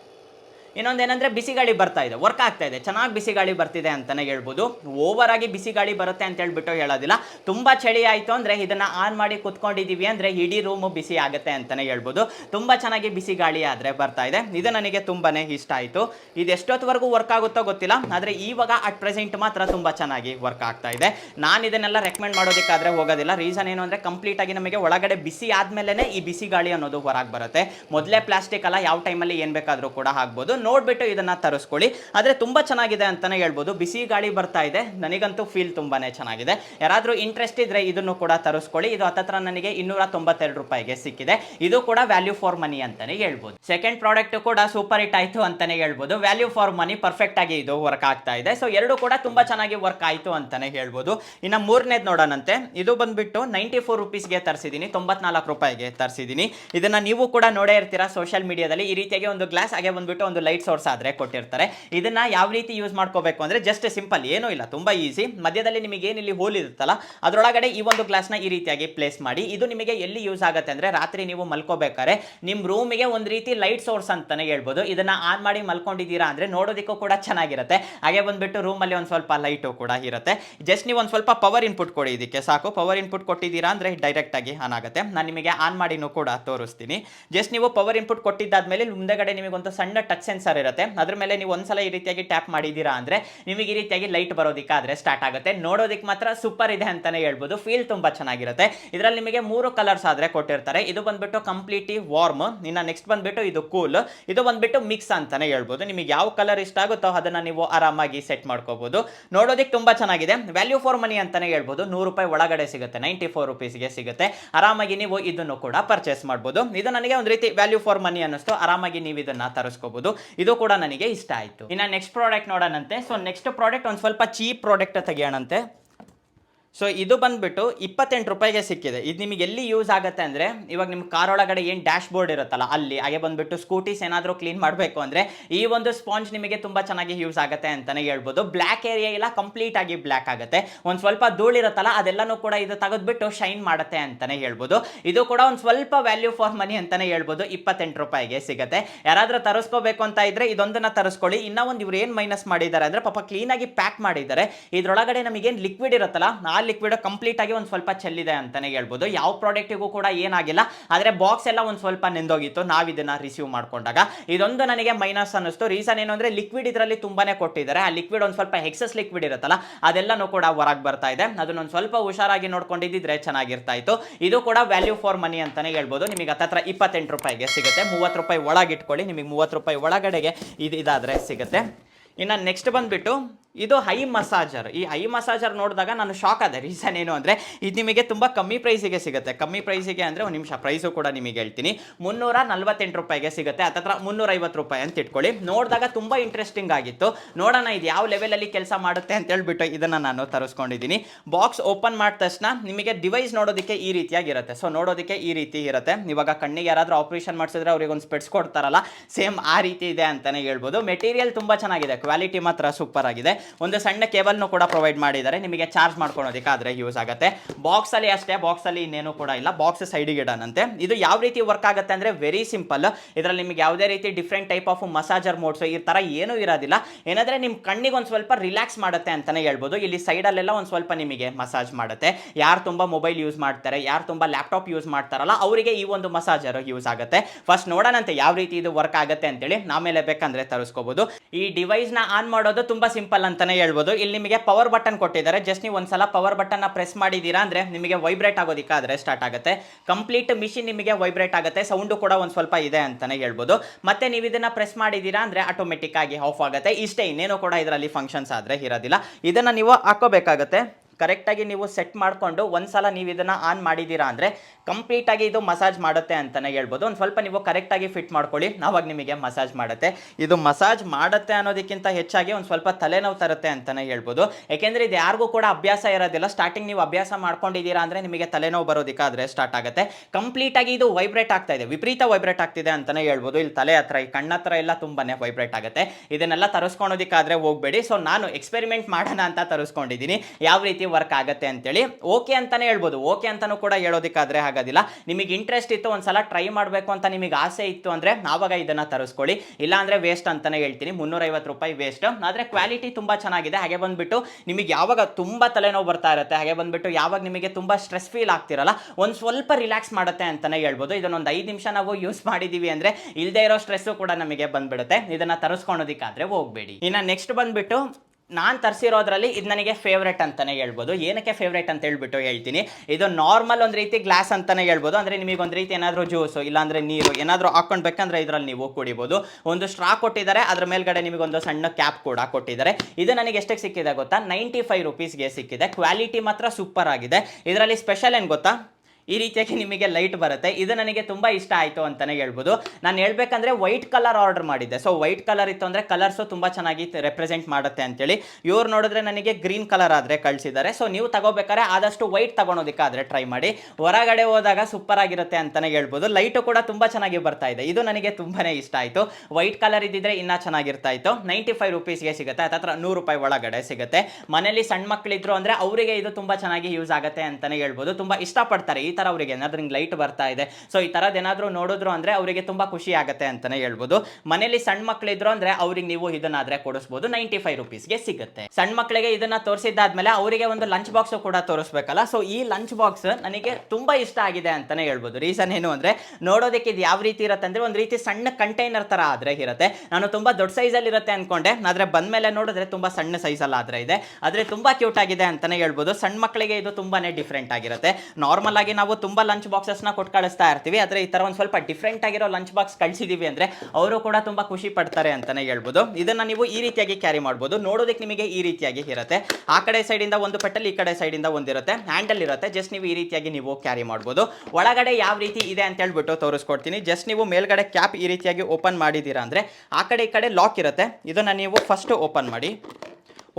ಇನ್ನೊಂದೇನಂದ್ರೆ ಬಿಸಿ ಗಾಳಿ ಬರ್ತಾ ಇದೆ ವರ್ಕ್ ಆಗ್ತಾ ಇದೆ. ಚೆನ್ನಾಗಿ ಬಿಸಿ ಗಾಳಿ ಬರ್ತಿದೆ ಅಂತಾನೆ ಹೇಳ್ಬೋದು. ಓವರ್ ಆಗಿ ಬಿಸಿ ಗಾಳಿ ಬರುತ್ತೆ ಅಂತ ಹೇಳ್ಬಿಟ್ಟು ಹೇಳೋದಿಲ್ಲ. ತುಂಬಾ ಚಳಿ ಆಯ್ತು ಅಂದ್ರೆ ಇದನ್ನ ಆನ್ ಮಾಡಿ ಕುತ್ಕೊಂಡಿದೀವಿ ಅಂದ್ರೆ ಇಡೀ ರೂಮು ಬಿಸಿ ಆಗುತ್ತೆ ಅಂತಾನೆ ಹೇಳ್ಬೋದು. ತುಂಬಾ ಚೆನ್ನಾಗಿ ಬಿಸಿ ಗಾಳಿ ಆದ್ರೆ ಬರ್ತಾ ಇದೆ. ಇದು ನನಗೆ ತುಂಬಾನೇ ಇಷ್ಟ ಆಯ್ತು. ಇದು ಎಷ್ಟೊತ್ತವರೆಗೂ ವರ್ಕ್ ಆಗುತ್ತೋ ಗೊತ್ತಿಲ್ಲ, ಆದ್ರೆ ಇವಾಗ ಅಟ್ ಪ್ರೆಸೆಂಟ್ ಮಾತ್ರ ತುಂಬಾ ಚೆನ್ನಾಗಿ ವರ್ಕ್ ಆಗ್ತಾ ಇದೆ. ನಾನು ಇದನ್ನೆಲ್ಲ ರೆಕಮೆಂಡ್ ಮಾಡೋದಕ್ಕಾದ್ರೆ ಹೋಗೋದಿಲ್ಲ. ರೀಸನ್ ಏನು ಅಂದ್ರೆ ಕಂಪ್ಲೀಟ್ ಆಗಿ ನಮಗೆ ಒಳಗಡೆ ಬಿಸಿ ಆದ್ಮೇಲೆ ಈ ಬಿಸಿ ಗಾಳಿ ಅನ್ನೋದು ಹೊರಗೆ ಬರುತ್ತೆ. ಮೊದಲೇ ಪ್ಲಾಸ್ಟಿಕ್ ಅಲ್ಲ, ಯಾವ ಟೈಮಲ್ಲಿ ಏನ್ ಬೇಕಾದ್ರೂ ಕೂಡ ಆಗ್ಬೋದು ನೋಡ್ಬಿಟ್ಟು ಇದನ್ನ ತರಿಸ್ಕೊಳ್ಳಿ. ಆದ್ರೆ ತುಂಬಾ ಚೆನ್ನಾಗಿದೆ ಅಂತಾನೆ ಹೇಳ್ಬೋದು. ಬಿಸಿ ಗಾಳಿ ಬರ್ತಾ ಇದೆ. ನನಗಂತೂ ಫೀಲ್ ತುಂಬಾನೇ ಚೆನ್ನಾಗಿದೆ. ಯಾರಾದ್ರೂ ಇಂಟ್ರೆಸ್ಟ್ ಇದ್ರೆ ಇದನ್ನು ಕೂಡ ತರಿಸ್ಕೊಳ್ಳಿ. ಇದು ಹತ್ತತ್ರ ನನಗೆ ಇನ್ನೂರ ತೊಂಬತ್ತೆರಡು ರೂಪಾಯಿಗೆ ಸಿಕ್ಕಿದೆ. ಇದು ಕೂಡ ವ್ಯಾಲ್ಯೂ ಫಾರ್ ಮನಿ ಅಂತಾನೆ ಹೇಳ್ಬೋದು. ಸೆಕೆಂಡ್ ಪ್ರಾಡಕ್ಟ್ ಕೂಡ ಸೂಪರ್ ಹಿಟ್ ಆಯ್ತು ಅಂತಾನೆ ಹೇಳ್ಬೋದು. ವ್ಯಾಲ್ಯೂ ಫಾರ್ ಮನಿ ಪರ್ಫೆಕ್ಟ್ ಆಗಿ ಇದು ವರ್ಕ್ ಆಗ್ತಾ ಇದೆ. ಸೊ ಎರಡು ಕೂಡ ತುಂಬಾ ಚೆನ್ನಾಗಿ ವರ್ಕ್ ಆಯ್ತು ಅಂತಾನೆ ಹೇಳ್ಬೋದು. ಇನ್ನು ಮೂರನೇದು ನೋಡೋಣಂತೆ. ಇದು ಬಂದ್ಬಿಟ್ಟು ನೈಂಟಿ ಫೋರ್ ರುಪೀಸ್ಗೆ ತರಿಸಿದ್ದೀನಿ ತೊಂಬತ್ನಾಲ್ಕು ರೂಪಾಯಿಗೆ ತರಿಸಿದ್ದೀನಿ ಇದನ್ನ ನೀವು ಕೂಡ ನೋಡೇ ಇರ್ತೀರಾ ಸೋಷಿಯಲ್ ಮೀಡಿಯಾದಲ್ಲಿ ಈ ರೀತಿಯಾಗಿ ಒಂದು ಗ್ಲಾಸ್ ಹಾಗೆ ಬಂದ್ಬಿಟ್ಟು ಒಂದು ಲೈಟ್ ಸೋರ್ಸ್ ಆದ್ರೆ ಕೊಟ್ಟಿರ್ತಾರೆ. ಇದನ್ನ ಯಾವ ರೀತಿ ಯೂಸ್ ಮಾಡ್ಕೋಬೇಕು ಅಂದ್ರೆ ಜಸ್ಟ್ ಸಿಂಪಲ್ ಏನೂ ಇಲ್ಲ, ತುಂಬಾ ಈಸಿ ಮಧ್ಯದಲ್ಲಿ ನಿಮಗೆ ಏನಿಲ್ಲಿ ಹೋಲ್ ಇರುತ್ತಲ್ಲ, ಅದರೊಳಗಡೆ ಈ ಒಂದು ಗ್ಲಾಸ್ನ ಈ ರೀತಿಯಾಗಿ ಪ್ಲೇಸ್ ಮಾಡಿ. ಇದು ನಿಮಗೆ ಎಲ್ಲಿ ಯೂಸ್ ಆಗುತ್ತೆ ಅಂದ್ರೆ ರಾತ್ರಿ ನೀವು ಮಲ್ಕೋಬೇಕಾದ್ರೆ ನಿಮ್ಮ ರೂಮಿಗೆ ಒಂದು ರೀತಿ ಲೈಟ್ ಸೋರ್ಸ್ ಅಂತಾನೆ ಹೇಳ್ಬೋದು. ಇದನ್ನ ಆನ್ ಮಾಡಿ ಮಲ್ಕೊಂಡಿದ್ದೀರಾ ಅಂದ್ರೆ ನೋಡೋದಕ್ಕೂ ಕೂಡ ಚೆನ್ನಾಗಿರುತ್ತೆ. ಹಾಗೆ ಬಂದುಬಿಟ್ಟು ರೂಮಲ್ಲಿ ಒಂದು ಸ್ವಲ್ಪ ಲೈಟು ಕೂಡ ಇರುತ್ತೆ. ಜಸ್ಟ್ ನೀವು ಒಂದು ಸ್ವಲ್ಪ ಪವರ್ ಇನ್ಪುಟ್ ಕೊಡಿ, ಇದಕ್ಕೆ ಸಾಕು. ಪವರ್ ಇನ್ಪುಟ್ ಕೊಟ್ಟಿದ್ದೀರಾ ಅಂದ್ರೆ ಡೈರೆಕ್ಟ್ ಆಗಿ ಆನ್ ಆಗುತ್ತೆ. ನಾನು ನಿಮಗೆ ಆನ್ ಮಾಡಿನೂ ಕೂಡ ತೋರಿಸ್ತೀನಿ. ಜಸ್ಟ್ ನೀವು ಪವರ್ ಇನ್ಪುಟ್ ಕೊಟ್ಟಿದ್ದಾದ್ಮೇಲೆ ಮುಂದೆಗಡೆ ನಿಮಗೆ ಒಂದು ಸಣ್ಣ ಟಚ್ ಇರುತ್ತೆ. ಅದ್ರ ಮೇಲೆ ನೀವು ಒಂದ್ಸಲ ಈ ರೀತಿಯಾಗಿ ಟ್ಯಾಪ್ ಮಾಡಿದ್ದೀರಾ ಅಂದ್ರೆ ನಿಮಗೆ ಈ ರೀತಿಯಾಗಿ ಲೈಟ್ ಬರೋದಕ್ಕಾದರೆ ಸ್ಟಾರ್ಟ್ ಆಗುತ್ತೆ. ನೋಡೋದಕ್ಕೆ ಮಾತ್ರ ಸೂಪರ್ ಇದೆ ಅಂತಾನೆ ಹೇಳ್ಬೋದು. ಫೀಲ್ ತುಂಬಾ ಚೆನ್ನಾಗಿರುತ್ತೆ. ಇದರಲ್ಲಿ ನಿಮಗೆ ಮೂರು ಕಲರ್ಸ್ ಆದ್ರೆ ಕೊಟ್ಟಿರ್ತಾರೆ. ಇದು ಬಂದ್ಬಿಟ್ಟು ಕಂಪ್ಲೀಟ್ಲಿ ವಾರ್ಮ್ ಇನ್ನು ನೆಕ್ಸ್ಟ್ ಬಂದ್ಬಿಟ್ಟು ಇದು ಕೂಲ್ ಇದು ಬಂದ್ಬಿಟ್ಟು ಮಿಕ್ಸ್ ಅಂತಾನೆ ಹೇಳ್ಬೋದು. ನಿಮಗೆ ಯಾವ ಕಲರ್ ಇಷ್ಟ ಆಗುತ್ತೋ ಅದನ್ನ ನೀವು ಆರಾಮಾಗಿ ಸೆಟ್ ಮಾಡ್ಕೋಬಹುದು ನೋಡೋದಕ್ಕೆ ತುಂಬಾ ಚೆನ್ನಾಗಿದೆ. ವ್ಯಾಲ್ಯೂ ಫಾರ್ ಮನಿ ಅಂತಾನೆ ಹೇಳ್ಬೋದು. ನೂರು ರೂಪಾಯಿ ಒಳಗಡೆ ಸಿಗುತ್ತೆ. ನೈಂಟಿ ಫೋರ್ ರುಪೀಸ್ಗೆ ಸಿಗುತ್ತೆ. ಆರಾಮಾಗಿ ನೀವು ಇದನ್ನು ಕೂಡ ಪರ್ಚೇಸ್ ಮಾಡ್ಬೋದು. ಇದು ನನಗೆ ಒಂದು ರೀತಿ ವ್ಯಾಲ್ಯೂ ಫಾರ್ ಮನಿ ಅನ್ನಿಸ್ತು. ಆರಾಮಾಗಿ ನೀವು ಇದನ್ನ ತರಿಸ್ಕೋಬಹುದು ಇದು ಕೂಡ ನನಗೆ ಇಷ್ಟ ಆಯ್ತು. ಇನ್ನು ನೆಕ್ಸ್ಟ್ ಪ್ರಾಡಕ್ಟ್ ನೋಡೋಣಂತೆ. ಸೊ ನೆಕ್ಸ್ಟ್ ಪ್ರಾಡಕ್ಟ್ ಒಂದು ಸ್ವಲ್ಪ ಚೀಪ್ ಪ್ರಾಡಕ್ಟ್ ತೆಗಿಯೋಣಂತೆ. ಸೊ ಇದು ಬಂದ್ಬಿಟ್ಟು ಇಪ್ಪತ್ತೆಂಟು ರೂಪಾಯಿಗೆ ಸಿಕ್ಕಿದೆ. ಇದು ನಿಮಗೆ ಎಲ್ಲಿ ಯೂಸ್ ಆಗುತ್ತೆ ಅಂದರೆ, ಇವಾಗ ನಿಮ್ಮ ಕಾರ್ ಒಳಗಡೆ ಏನು ಡ್ಯಾಶ್ ಬೋರ್ಡ್ ಇರುತ್ತಲ್ಲ, ಅಲ್ಲಿ, ಹಾಗೆ ಬಂದ್ಬಿಟ್ಟು ಸ್ಕೂಟೀಸ್ ಏನಾದರೂ ಕ್ಲೀನ್ ಮಾಡಬೇಕು ಅಂದರೆ, ಈ ಒಂದು ಸ್ಪಾಂಜ್ ನಿಮಗೆ ತುಂಬ ಚೆನ್ನಾಗಿ ಯೂಸ್ ಆಗುತ್ತೆ ಅಂತಲೇ ಹೇಳ್ಬೋದು. ಬ್ಲ್ಯಾಕ್ ಏರಿಯಾ ಇಲ್ಲ ಕಂಪ್ಲೀಟ್ ಆಗಿ ಬ್ಲ್ಯಾಕ್ ಆಗುತ್ತೆ. ಒಂದು ಸ್ವಲ್ಪ ಧೂಳಿರುತ್ತಲ್ಲ ಅದೆಲ್ಲನೂ ಕೂಡ ಇದು ತೆಗೆದುಬಿಟ್ಟು ಶೈನ್ ಮಾಡುತ್ತೆ ಅಂತಲೇ ಹೇಳ್ಬೋದು. ಇದು ಕೂಡ ಒಂದು ಸ್ವಲ್ಪ ವ್ಯಾಲ್ಯೂ ಫಾರ್ ಮನಿ ಅಂತಲೇ ಹೇಳ್ಬೋದು. ಇಪ್ಪತ್ತೆಂಟು ರೂಪಾಯಿಗೆ ಸಿಗುತ್ತೆ. ಯಾರಾದರೂ ತರಿಸ್ಕೋಬೇಕು ಅಂತ ಇದ್ದರೆ ಇದೊಂದನ್ನು ತರಿಸ್ಕೊಳ್ಳಿ. ಇನ್ನೂ ಒಂದು ಇವ್ರು ಏನು ಮೈನಸ್ ಮಾಡಿದ್ದಾರೆ ಅಂದರೆ, ಪಾಪ ಕ್ಲೀನಾಗಿ ಪ್ಯಾಕ್ ಮಾಡಿದ್ದಾರೆ. ಇದರೊಳಗಡೆ ನಮಗೇನು ಲಿಕ್ವಿಡ್ ಇರುತ್ತಲ್ಲ ಲಿಕ್ವಿಡ್ ಕಂಪ್ಲೀಟ್ ಆಗಿ ಒಂದು ಸ್ವಲ್ಪ ಚೆಲ್ಲಿದೆ ಅಂತಾನೆ ಹೇಳ್ಬೋದು. ಯಾವ ಪ್ರಾಡಕ್ಟಿಗೂ ಕೂಡ ಏನಾಗಿಲ್ಲ. ಆದರೆ ಬಾಕ್ಸ್ ಎಲ್ಲ ಒಂದು ಸ್ವಲ್ಪ ನೆಂದೋಗಿತ್ತು. ನಾವು ಇದನ್ನ ರಿಸೀವ್ ಮಾಡಿಕೊಂಡಾಗ. ಇದೊಂದು ನನಗೆ ಮೈನಸ್ ಅನ್ನಿಸ್ತು. ರೀಸನ್ ಏನು ಅಂದರೆ ಲಿಕ್ವಿಡ್ ಇದರಲ್ಲಿ ತುಂಬಾನೇ ಕೊಟ್ಟಿದ್ದಾರೆ. ಆ ಲಿಕ್ವಿಡ್ ಒಂದು ಸ್ವಲ್ಪ ಎಕ್ಸಸ್ ಲಿಕ್ವಿಡ್ ಇರುತ್ತಲ್ಲ, ಅದೆಲ್ಲನೂ ಕೂಡ ಹೊರಗೆ ಬರ್ತಾ ಇದೆ. ಅದನ್ನ ಒಂದು ಸ್ವಲ್ಪ ಹುಷಾರಾಗಿ ನೋಡ್ಕೊಂಡಿದ್ದಿದ್ರೆ ಚೆನ್ನಾಗಿರ್ತಾ ಇತ್ತು ಇದು ಕೂಡ ವ್ಯಾಲ್ಯೂ ಫಾರ್ ಮನಿ ಅಂತಾನೆ ಹೇಳ್ಬೋದು. ನಿಮಗೆ ಹತ್ತತ್ರ ಇಪ್ಪತ್ತೆಂಟು ರೂಪಾಯಿಗೆ ಸಿಗುತ್ತೆ. ಮೂವತ್ತು ರೂಪಾಯಿ ಒಳಗಿಟ್ಕೊಳ್ಳಿ. ನಿಮಗೆ ಮೂವತ್ತು ರೂಪಾಯಿ ಒಳಗಡೆಗೆ ಇದು ಇದಾದರೆ ಸಿಗುತ್ತೆ. ಇನ್ನು ನೆಕ್ಸ್ಟ್ ಬಂದ್ಬಿಟ್ಟು ಇದು ಹೈ ಮಸಾಜರ್. ಈ ಹೈ ಮಸಾಜರ್ ನೋಡಿದಾಗ ನಾನು ಶಾಕ್ ಅದೇ ರೀಸನ್ ಏನು ಅಂದರೆ, ಇದು ನಿಮಗೆ ತುಂಬ ಕಮ್ಮಿ ಪ್ರೈಸಿಗೆ ಸಿಗುತ್ತೆ. ಕಮ್ಮಿ ಪ್ರೈಸಿಗೆ ಅಂದರೆ ಒಂದು ನಿಮಿಷ ಪ್ರೈಸು ಕೂಡ ನಿಮಗೆ ಹೇಳ್ತೀನಿ. ಮುನ್ನೂರ ನಲ್ವತ್ತೆಂಟು ರೂಪಾಯಿಗೆ ಸಿಗುತ್ತೆ. ಹತ್ತತ್ರ ಮುನ್ನೂರೈವತ್ತು ರೂಪಾಯಿ ಅಂತ ಇಟ್ಕೊಳ್ಳಿ. ನೋಡಿದಾಗ ತುಂಬ ಇಂಟ್ರೆಸ್ಟಿಂಗ್ ಆಗಿತ್ತು. ನೋಡೋಣ ಇದು ಯಾವ ಲೆವೆಲಲ್ಲಿ ಕೆಲಸ ಮಾಡುತ್ತೆ ಅಂತ ಹೇಳ್ಬಿಟ್ಟು ಇದನ್ನು ನಾನು ತರಿಸ್ಕೊಂಡಿದ್ದೀನಿ. ಬಾಕ್ಸ್ ಓಪನ್ ಮಾಡಿದ ತಕ್ಷಣ ನಿಮಗೆ ಡಿವೈಸ್ ನೋಡೋದಕ್ಕೆ ಈ ರೀತಿಯಾಗಿರುತ್ತೆ. ಸೊ ನೋಡೋದಕ್ಕೆ ಈ ರೀತಿ ಇರುತ್ತೆ. ಇವಾಗ ಕಣ್ಣಿಗೆ ಯಾರಾದರೂ ಆಪ್ರೇಷನ್ ಮಾಡಿಸಿದ್ರೆ ಅವ್ರಿಗೆ ಒಂದು ಸ್ಪೆಟ್ಸ್ ಕೊಡ್ತಾರಲ್ಲ ಸೇಮ್ ಆ ರೀತಿ ಇದೆ ಅಂತಲೇ ಹೇಳ್ಬೋದು. ಮೆಟೀರಿಯಲ್ ತುಂಬ ಚೆನ್ನಾಗಿದೆ. ಕ್ವಾಲಿಟಿ ಮಾತ್ರ ಸೂಪರ್ ಆಗಿದೆ. ಒಂದು ಸಣ್ಣ ಕೇಬಲ್ನು ಕೂಡ ಪ್ರೊವೈಡ್ ಮಾಡಿದ್ದಾರೆ. ನಿಮಗೆ ಚಾರ್ಜ್ ಮಾಡ್ಕೊಳೋದಕ್ಕಾದರೆ ಯೂಸ್ ಆಗುತ್ತೆ. ಬಾಕ್ಸ್ ಅಲ್ಲಿ ಅಷ್ಟೇ ಬಾಕ್ಸ್ ಅಲ್ಲಿ ಇನ್ನೇನು ಕೂಡ ಇಲ್ಲ. ಬಾಕ್ಸ್ ಸೈಡಿಗೆ ಇಡೋಣಂತೆ ಇದು ಯಾವ ರೀತಿ ವರ್ಕ್ ಆಗುತ್ತೆ ಅಂದ್ರೆ ವೆರಿ ಸಿಂಪಲ್ ಇದರಲ್ಲಿ ನಿಮಗೆ ಯಾವುದೇ ರೀತಿ different type of massager modes ಈ ತರ ಏನೂ ಇರೋದಿಲ್ಲ. ಏನಂದ್ರೆ ನಿಮ್ಮ ಕಣ್ಣಿಗೆ ಒಂದು ಸ್ವಲ್ಪ ರಿಲ್ಯಾಕ್ಸ್ ಮಾಡುತ್ತೆ ಅಂತಾನೆ ಹೇಳ್ಬೋದು. ಇಲ್ಲಿ ಸೈಡಲ್ಲೆಲ್ಲ ಒಂದು ಸ್ವಲ್ಪ ನಿಮಗೆ ಮಸಾಜ್ ಮಾಡುತ್ತೆ. ಯಾರು ತುಂಬಾ ಮೊಬೈಲ್ ಯೂಸ್ ಮಾಡ್ತಾರೆ, ಯಾರು ತುಂಬಾ ಲ್ಯಾಪ್ಟಾಪ್ ಯೂಸ್ ಮಾಡ್ತಾರಲ್ಲ, ಅವರಿಗೆ ಈ ಒಂದು ಮಸಾಜರ್ ಯೂಸ್ ಆಗುತ್ತೆ. ಫಸ್ಟ್ ನೋಡೋಣಂತೆ ಯಾವ ರೀತಿ ಇದು ವರ್ಕ್ ಆಗುತ್ತೆ ಅಂತೇಳಿ. ನಾಮೇಲೆ ಬೇಕಂದ್ರೆ ತರಿಸ್ಕೋಬಹುದು ಈ ಡಿವೈಸ್ನ ಆನ್ ಮಾಡೋದು ತುಂಬಾ ಸಿಂಪಲ್ ಅಂತಾನೆ ಹೇಳ್ಬೋದು. ಇಲ್ಲಿ ನಿಮಗೆ ಪವರ್ ಬಟನ್ ಕೊಟ್ಟಿದ್ದಾರೆ. ಜಸ್ಟ್ ನೀವು ಒಂದ್ಸಲ ಪವರ್ ಬಟನ್ನ ಪ್ರೆಸ್ ಮಾಡಿದೀರಾ ಅಂದ್ರೆ ನಿಮಗೆ ವೈಬ್ರೇಟ್ ಆಗೋದಕ್ಕಾದ್ರೆ ಸ್ಟಾರ್ಟ್ ಆಗುತ್ತೆ. ಕಂಪ್ಲೀಟ್ ಮಿಷಿನ್ ನಿಮಗೆ ವೈಬ್ರೇಟ್ ಆಗುತ್ತೆ. ಸೌಂಡ್ ಕೂಡ ಒಂದು ಸ್ವಲ್ಪ ಇದೆ ಅಂತಾನೆ ಹೇಳ್ಬೋದು. ಮತ್ತೆ ನೀವು ಇದನ್ನ ಪ್ರೆಸ್ ಮಾಡಿದೀರಾ ಅಂದ್ರೆ ಆಟೋಮೆಟಿಕ್ ಆಗಿ ಆಫ್ ಆಗುತ್ತೆ. ಇಷ್ಟೇ ಇನ್ನೇನು ಕೂಡ ಇದರಲ್ಲಿ ಫಂಕ್ಷನ್ಸ್ ಆದ್ರೆ ಇರೋದಿಲ್ಲ. ಇದನ್ನ ನೀವು ಹಾಕೋಬೇಕಾಗತ್ತೆ. ಕರೆಕ್ಟಾಗಿ ನೀವು ಸೆಟ್ ಮಾಡಿಕೊಂಡು ಒಂದ್ಸಲ ನೀವು ಇದನ್ನು ಆನ್ ಮಾಡಿದ್ದೀರಾ ಅಂದರೆ ಕಂಪ್ಲೀಟಾಗಿ ಇದು ಮಸಾಜ್ ಮಾಡುತ್ತೆ ಅಂತಲೇ ಹೇಳ್ಬೋದು. ಒಂದು ಸ್ವಲ್ಪ ನೀವು ಕರೆಕ್ಟಾಗಿ ಫಿಟ್ ಮಾಡ್ಕೊಳ್ಳಿ. ಆವಾಗ ನಿಮಗೆ ಮಸಾಜ್ ಮಾಡುತ್ತೆ. ಇದು ಮಸಾಜ್ ಮಾಡುತ್ತೆ ಅನ್ನೋದಕ್ಕಿಂತ ಹೆಚ್ಚಾಗಿ ಒಂದು ಸ್ವಲ್ಪ ತಲೆನೋವು ತರುತ್ತೆ ಅಂತಲೇ ಹೇಳ್ಬೋದು. ಯಾಕೆಂದರೆ ಇದು ಯಾರಿಗೂ ಕೂಡ ಅಭ್ಯಾಸ ಇರೋದಿಲ್ಲ. ಸ್ಟಾರ್ಟಿಂಗ್ ನೀವು ಅಭ್ಯಾಸ ಮಾಡ್ಕೊಂಡಿದ್ದೀರಾ ಅಂದರೆ ನಿಮಗೆ ತಲೆನೋವು ಬರೋದಕ್ಕಾದರೆ ಸ್ಟಾರ್ಟ್ ಆಗುತ್ತೆ. ಕಂಪ್ಲೀಟಾಗಿ ಇದು ವೈಬ್ರೇಟ್ ಆಗ್ತಾ ಇದೆ. ವಿಪರೀತ ವೈಬ್ರೇಟ್ ಆಗ್ತಿದೆ ಅಂತಲೇ ಹೇಳ್ಬೋದು. ಇಲ್ಲಿ ತಲೆ ಹತ್ರ, ಈ ಕಣ್ಣ ಹತ್ರ ಎಲ್ಲ ತುಂಬಾನೇ ವೈಬ್ರೇಟ್ ಆಗುತ್ತೆ. ಇದನ್ನೆಲ್ಲ ತರಿಸ್ಕೊಳೋದಕ್ಕಾದರೆ ಹೋಗಬೇಡಿ. ಸೊ ನಾನು ಎಕ್ಸ್ಪೆರಿಮೆಂಟ್ ಮಾಡೋಣ ಅಂತ ತರಿಸ್ಕೊಂಡಿದ್ದೀನಿ. ಯಾವ ರೀತಿ ವರ್ಕ್ ಆಗುತ್ತೆ ಅಂತೇಳಿ ಓಕೆ ಅಂತಲೇ ಹೇಳ್ಬೋದು. ಓಕೆ ಅಂತಲೂ ಕೂಡ ಹೇಳೋದಕ್ಕಾದರೆ ಆಗೋದಿಲ್ಲ ನಿಮಗೆ ಇಂಟ್ರೆಸ್ಟ್ ಇತ್ತು ಒಂದ್ಸಲ ಟ್ರೈ ಮಾಡಬೇಕು ಅಂತ ನಿಮಗೆ ಆಸೆ ಇತ್ತು ಅಂದರೆ ಆವಾಗ ಇದನ್ನು ತರಿಸ್ಕೊಳ್ಳಿ. ಇಲ್ಲ ಅಂದ್ರೆ ವೇಸ್ಟ್ ಅಂತಲೇ ಹೇಳ್ತೀನಿ. ಮುನ್ನೂರೈವತ್ತು ರೂಪಾಯಿ ವೇಸ್ಟ್ ಆದರೆ ಕ್ವಾಲಿಟಿ ತುಂಬ ಚೆನ್ನಾಗಿದೆ. ಹಾಗೆ ಬಂದ್ಬಿಟ್ಟು ನಿಮಗೆ ಯಾವಾಗ ತುಂಬ ತಲೆನೋವು ಬರ್ತಾ ಇರುತ್ತೆ, ಹಾಗೆ ಬಂದ್ಬಿಟ್ಟು ಯಾವಾಗ ನಿಮಗೆ ತುಂಬ ಸ್ಟ್ರೆಸ್ ಫೀಲ್ ಆಗ್ತಿರಲ್ಲ, ಒಂದು ಸ್ವಲ್ಪ ರಿಲ್ಯಾಕ್ಸ್ ಮಾಡುತ್ತೆ ಅಂತಲೇ ಹೇಳ್ಬೋದು. ಇದನ್ನೊಂದು ಐದು ನಿಮಿಷ ನಾವು ಯೂಸ್ ಮಾಡಿದ್ದೀವಿ ಅಂದರೆ ಇಲ್ಲದೆ ಇರೋ ಸ್ಟ್ರೆಸ್ಸು ಕೂಡ ನಮಗೆ ಬಂದ್ಬಿಡುತ್ತೆ. ಇದನ್ನು ತರಿಸ್ಕೊಳೋದಕ್ಕಾದರೆ ಹೋಗಬೇಡಿ. ಇನ್ನು ನೆಕ್ಸ್ಟ್ ಬಂದ್ಬಿಟ್ಟು ನಾನು ತರಿಸಿರೋದ್ರಲ್ಲಿ ಇದು ನನಗೆ ಫೇವ್ರೇಟ್ ಅಂತಲೇ ಹೇಳ್ಬೋದು. ಏನಕ್ಕೆ ಫೇವ್ರೇಟ್ ಅಂತ ಹೇಳ್ಬಿಟ್ಟು ಹೇಳ್ತೀನಿ. ಇದು ನಾರ್ಮಲ್ ಒಂದು ರೀತಿ ಗ್ಲಾಸ್ ಅಂತಲೇ ಹೇಳ್ಬೋದು. ಅಂದರೆ ನಿಮಗೆ ಒಂದು ರೀತಿ ಏನಾದರೂ ಜ್ಯೂಸು ಇಲ್ಲಾಂದರೆ ನೀರು, ಏನಾದರೂ ಹಾಕ್ಕೊಳ್ಬೇಕಂದ್ರೆ ಇದರಲ್ಲಿ ನೀವು ಕುಡಿಬೋದು. ಒಂದು ಸ್ಟ್ರಾ ಕೊಟ್ಟಿದ್ದಾರೆ, ಅದ್ರ ಮೇಲ್ಗಡೆ ನಿಮಗೆ ಒಂದು ಸಣ್ಣ ಕ್ಯಾಪ್ ಕೂಡ ಕೊಟ್ಟಿದ್ದಾರೆ. ಇದು ನನಗೆ ಎಷ್ಟಕ್ಕೆ ಸಿಕ್ಕಿದೆ ಗೊತ್ತಾ? ನೈಂಟಿ ಫೈವ್ ರುಪೀಸ್ಗೆ ಸಿಕ್ಕಿದೆ. ಕ್ವಾಲಿಟಿ ಮಾತ್ರ ಸೂಪರ್ ಆಗಿದೆ. ಇದರಲ್ಲಿ ಸ್ಪೆಷಲ್ ಏನು ಗೊತ್ತಾ? ಈ ರೀತಿಯಾಗಿ ನಿಮಗೆ ಲೈಟ್ ಬರುತ್ತೆ. ಇದು ನನಗೆ ತುಂಬ ಇಷ್ಟ ಆಯಿತು ಅಂತಲೇ ಹೇಳ್ಬೋದು. ನಾನು ಹೇಳ್ಬೇಕಂದ್ರೆ ವೈಟ್ ಕಲರ್ ಆರ್ಡರ್ ಮಾಡಿದ್ದೆ. ಸೊ ವೈಟ್ ಕಲರ್ ಇತ್ತು ಅಂದರೆ ಕಲರ್ಸು ತುಂಬ ಚೆನ್ನಾಗಿ ರೆಪ್ರೆಸೆಂಟ್ ಮಾಡುತ್ತೆ ಅಂತೇಳಿ. ಇವ್ರು ನೋಡಿದ್ರೆ ನನಗೆ ಗ್ರೀನ್ ಕಲರ್ ಆದರೆ ಕಳಿಸಿದ್ದಾರೆ. ಸೊ ನೀವು ತಗೋಬೇಕಾದ್ರೆ ಆದಷ್ಟು ವೈಟ್ ತಗೊಳೋದಕ್ಕಾದರೆ ಟ್ರೈ ಮಾಡಿ. ಹೊರಗಡೆ ಹೋದಾಗ ಸೂಪರ್ ಆಗಿರುತ್ತೆ ಅಂತಲೇ ಹೇಳ್ಬೋದು. ಲೈಟು ಕೂಡ ತುಂಬ ಚೆನ್ನಾಗಿ ಬರ್ತಾ ಇದೆ. ಇದು ನನಗೆ ತುಂಬಾ ಇಷ್ಟ ಆಯಿತು. ವೈಟ್ ಕಲರ್ ಇದ್ದಿದ್ರೆ ಇನ್ನೂ ಚೆನ್ನಾಗಿರ್ತಾ ಇತ್ತು. ನೈಂಟಿ ಫೈವ್ ರುಪೀಸ್ಗೆ ಸಿಗುತ್ತೆ. ಹತ್ರ ನೂರು ರೂಪಾಯಿ ಒಳಗಡೆ ಸಿಗುತ್ತೆ. ಮನೇಲಿ ಸಣ್ಣ ಮಕ್ಕಳಿದ್ರು ಅಂದರೆ ಅವರಿಗೆ ಇದು ತುಂಬ ಚೆನ್ನಾಗಿ ಯೂಸ್ ಆಗುತ್ತೆ ಅಂತಲೇ ಹೇಳ್ಬೋದು. ತುಂಬ ಇಷ್ಟಪಡ್ತಾರೆ. ಈ ಥರ ಅವರಿಗೆ ಏನಾದ್ರೂ ಲೈಟ್ ಬರ್ತಾ ಇದೆ. ಸೊ ಈ ಥರದ್ದು ಏನಾದರೂ ನೋಡಿದ್ರು ಅಂದರೆ ಅವರಿಗೆ ತುಂಬ ಖುಷಿ ಆಗುತ್ತೆ ಅಂತಲೇ ಹೇಳ್ಬೋದು. ಮನೇಲಿ ಸಣ್ಣ ಮಕ್ಕಳಿದ್ರು ಅಂದರೆ ಅವ್ರಿಗೆ ನೀವು ಇದನ್ನಾದರೆ ಕೊಡಿಸ್ಬೋದು. ನೈಂಟಿ ಫೈವ್ ರುಪೀಸ್ಗೆ ಸಿಗುತ್ತೆ. ಸಣ್ಣ ಮಕ್ಕಳಿಗೆ ಇದನ್ನ ತೋರಿಸಿದ್ದಾದ್ಮೇಲೆ ಅವರಿಗೆ ಒಂದು ಲಂಚ್ ಬಾಕ್ಸ್ ಕೂಡ ತೋರಿಸ್ಬೇಕಲ್ಲ. ಸೊ ಈ ಲಂಚ್ ಬಾಕ್ಸ್ ನನಗೆ ತುಂಬ ಇಷ್ಟ ಆಗಿದೆ ಅಂತಲೇ ಹೇಳ್ಬೋದು. ರೀಸನ್ ಏನು ಅಂದರೆ ನೋಡೋದಕ್ಕೆ ಇದು ಯಾವ ರೀತಿ ಇರುತ್ತೆ ಅಂದರೆ ಒಂದು ರೀತಿ ಸಣ್ಣ ಕಂಟೈನರ್ ಥರ ಆದರೆ ಇರುತ್ತೆ. ನಾನು ತುಂಬ ದೊಡ್ಡ ಸೈಜಲ್ಲಿ ಇರುತ್ತೆ ಅನ್ಕೊಂಡೆ. ಆದರೆ ಬಂದಮೇಲೆ ನೋಡಿದ್ರೆ ತುಂಬ ಸಣ್ಣ ಸೈಜಲ್ಲಿ ಆದರೆ ಇದೆ. ಆದರೆ ತುಂಬ ಕ್ಯೂಟ್ ಆಗಿದೆ ಅಂತಲೇ ಹೇಳ್ಬೋದು. ಸಣ್ಣ ಮಕ್ಕಳಿಗೆ ಇದು ತುಂಬಾ ಡಿಫ್ರೆಂಟ್ ಆಗಿರುತ್ತೆ. ನಾರ್ಮಲ್ ಆಗಿ ನಾವು ತುಂಬ ಲಂಚ್ ಬಾಕ್ಸಸ್ನ ಕೊಟ್ಟು ಕಳಿಸ್ತಾ ಇರ್ತೀವಿ. ಆದರೆ ಈ ಥರ ಒಂದು ಸ್ವಲ್ಪ ಡಿಫ್ರೆಂಟ್ ಆಗಿರೋ ಲಂಚ್ ಬಾಕ್ಸ್ ಕಳಿಸಿದೀವಿ ಅಂದರೆ ಅವರು ಕೂಡ ತುಂಬ ಖುಷಿ ಪಡ್ತಾರೆ ಅಂತಲೇ ಹೇಳ್ಬೋದು. ಇದನ್ನು ನೀವು ಈ ರೀತಿಯಾಗಿ ಕ್ಯಾರಿ ಮಾಡ್ಬೋದು. ನೋಡೋದಕ್ಕೆ ನಿಮಗೆ ಈ ರೀತಿಯಾಗಿ ಇರುತ್ತೆ. ಆ ಕಡೆ ಸೈಡಿಂದ ಒಂದು ಪೆಟ್ಟಲ್, ಈ ಕಡೆ ಸೈಡಿಂದ ಒಂದಿರುತ್ತೆ ಹ್ಯಾಂಡಲ್ ಇರುತ್ತೆ. ಜಸ್ಟ್ ನೀವು ಈ ರೀತಿಯಾಗಿ ನೀವು ಕ್ಯಾರಿ ಮಾಡ್ಬೋದು. ಒಳಗಡೆ ಯಾವ ರೀತಿ ಇದೆ ಅಂತ ಹೇಳ್ಬಿಟ್ಟು ತೋರಿಸ್ಕೊಡ್ತೀನಿ. ಜಸ್ಟ್ ನೀವು ಮೇಲ್ಗಡೆ ಕ್ಯಾಪ್ ಈ ರೀತಿಯಾಗಿ ಓಪನ್ ಮಾಡಿದ್ದೀರಾ ಅಂದರೆ ಆ ಕಡೆ ಈ ಕಡೆ ಲಾಕ್ ಇರುತ್ತೆ. ಇದನ್ನು ನೀವು ಫಸ್ಟ್ ಓಪನ್ ಮಾಡಿ.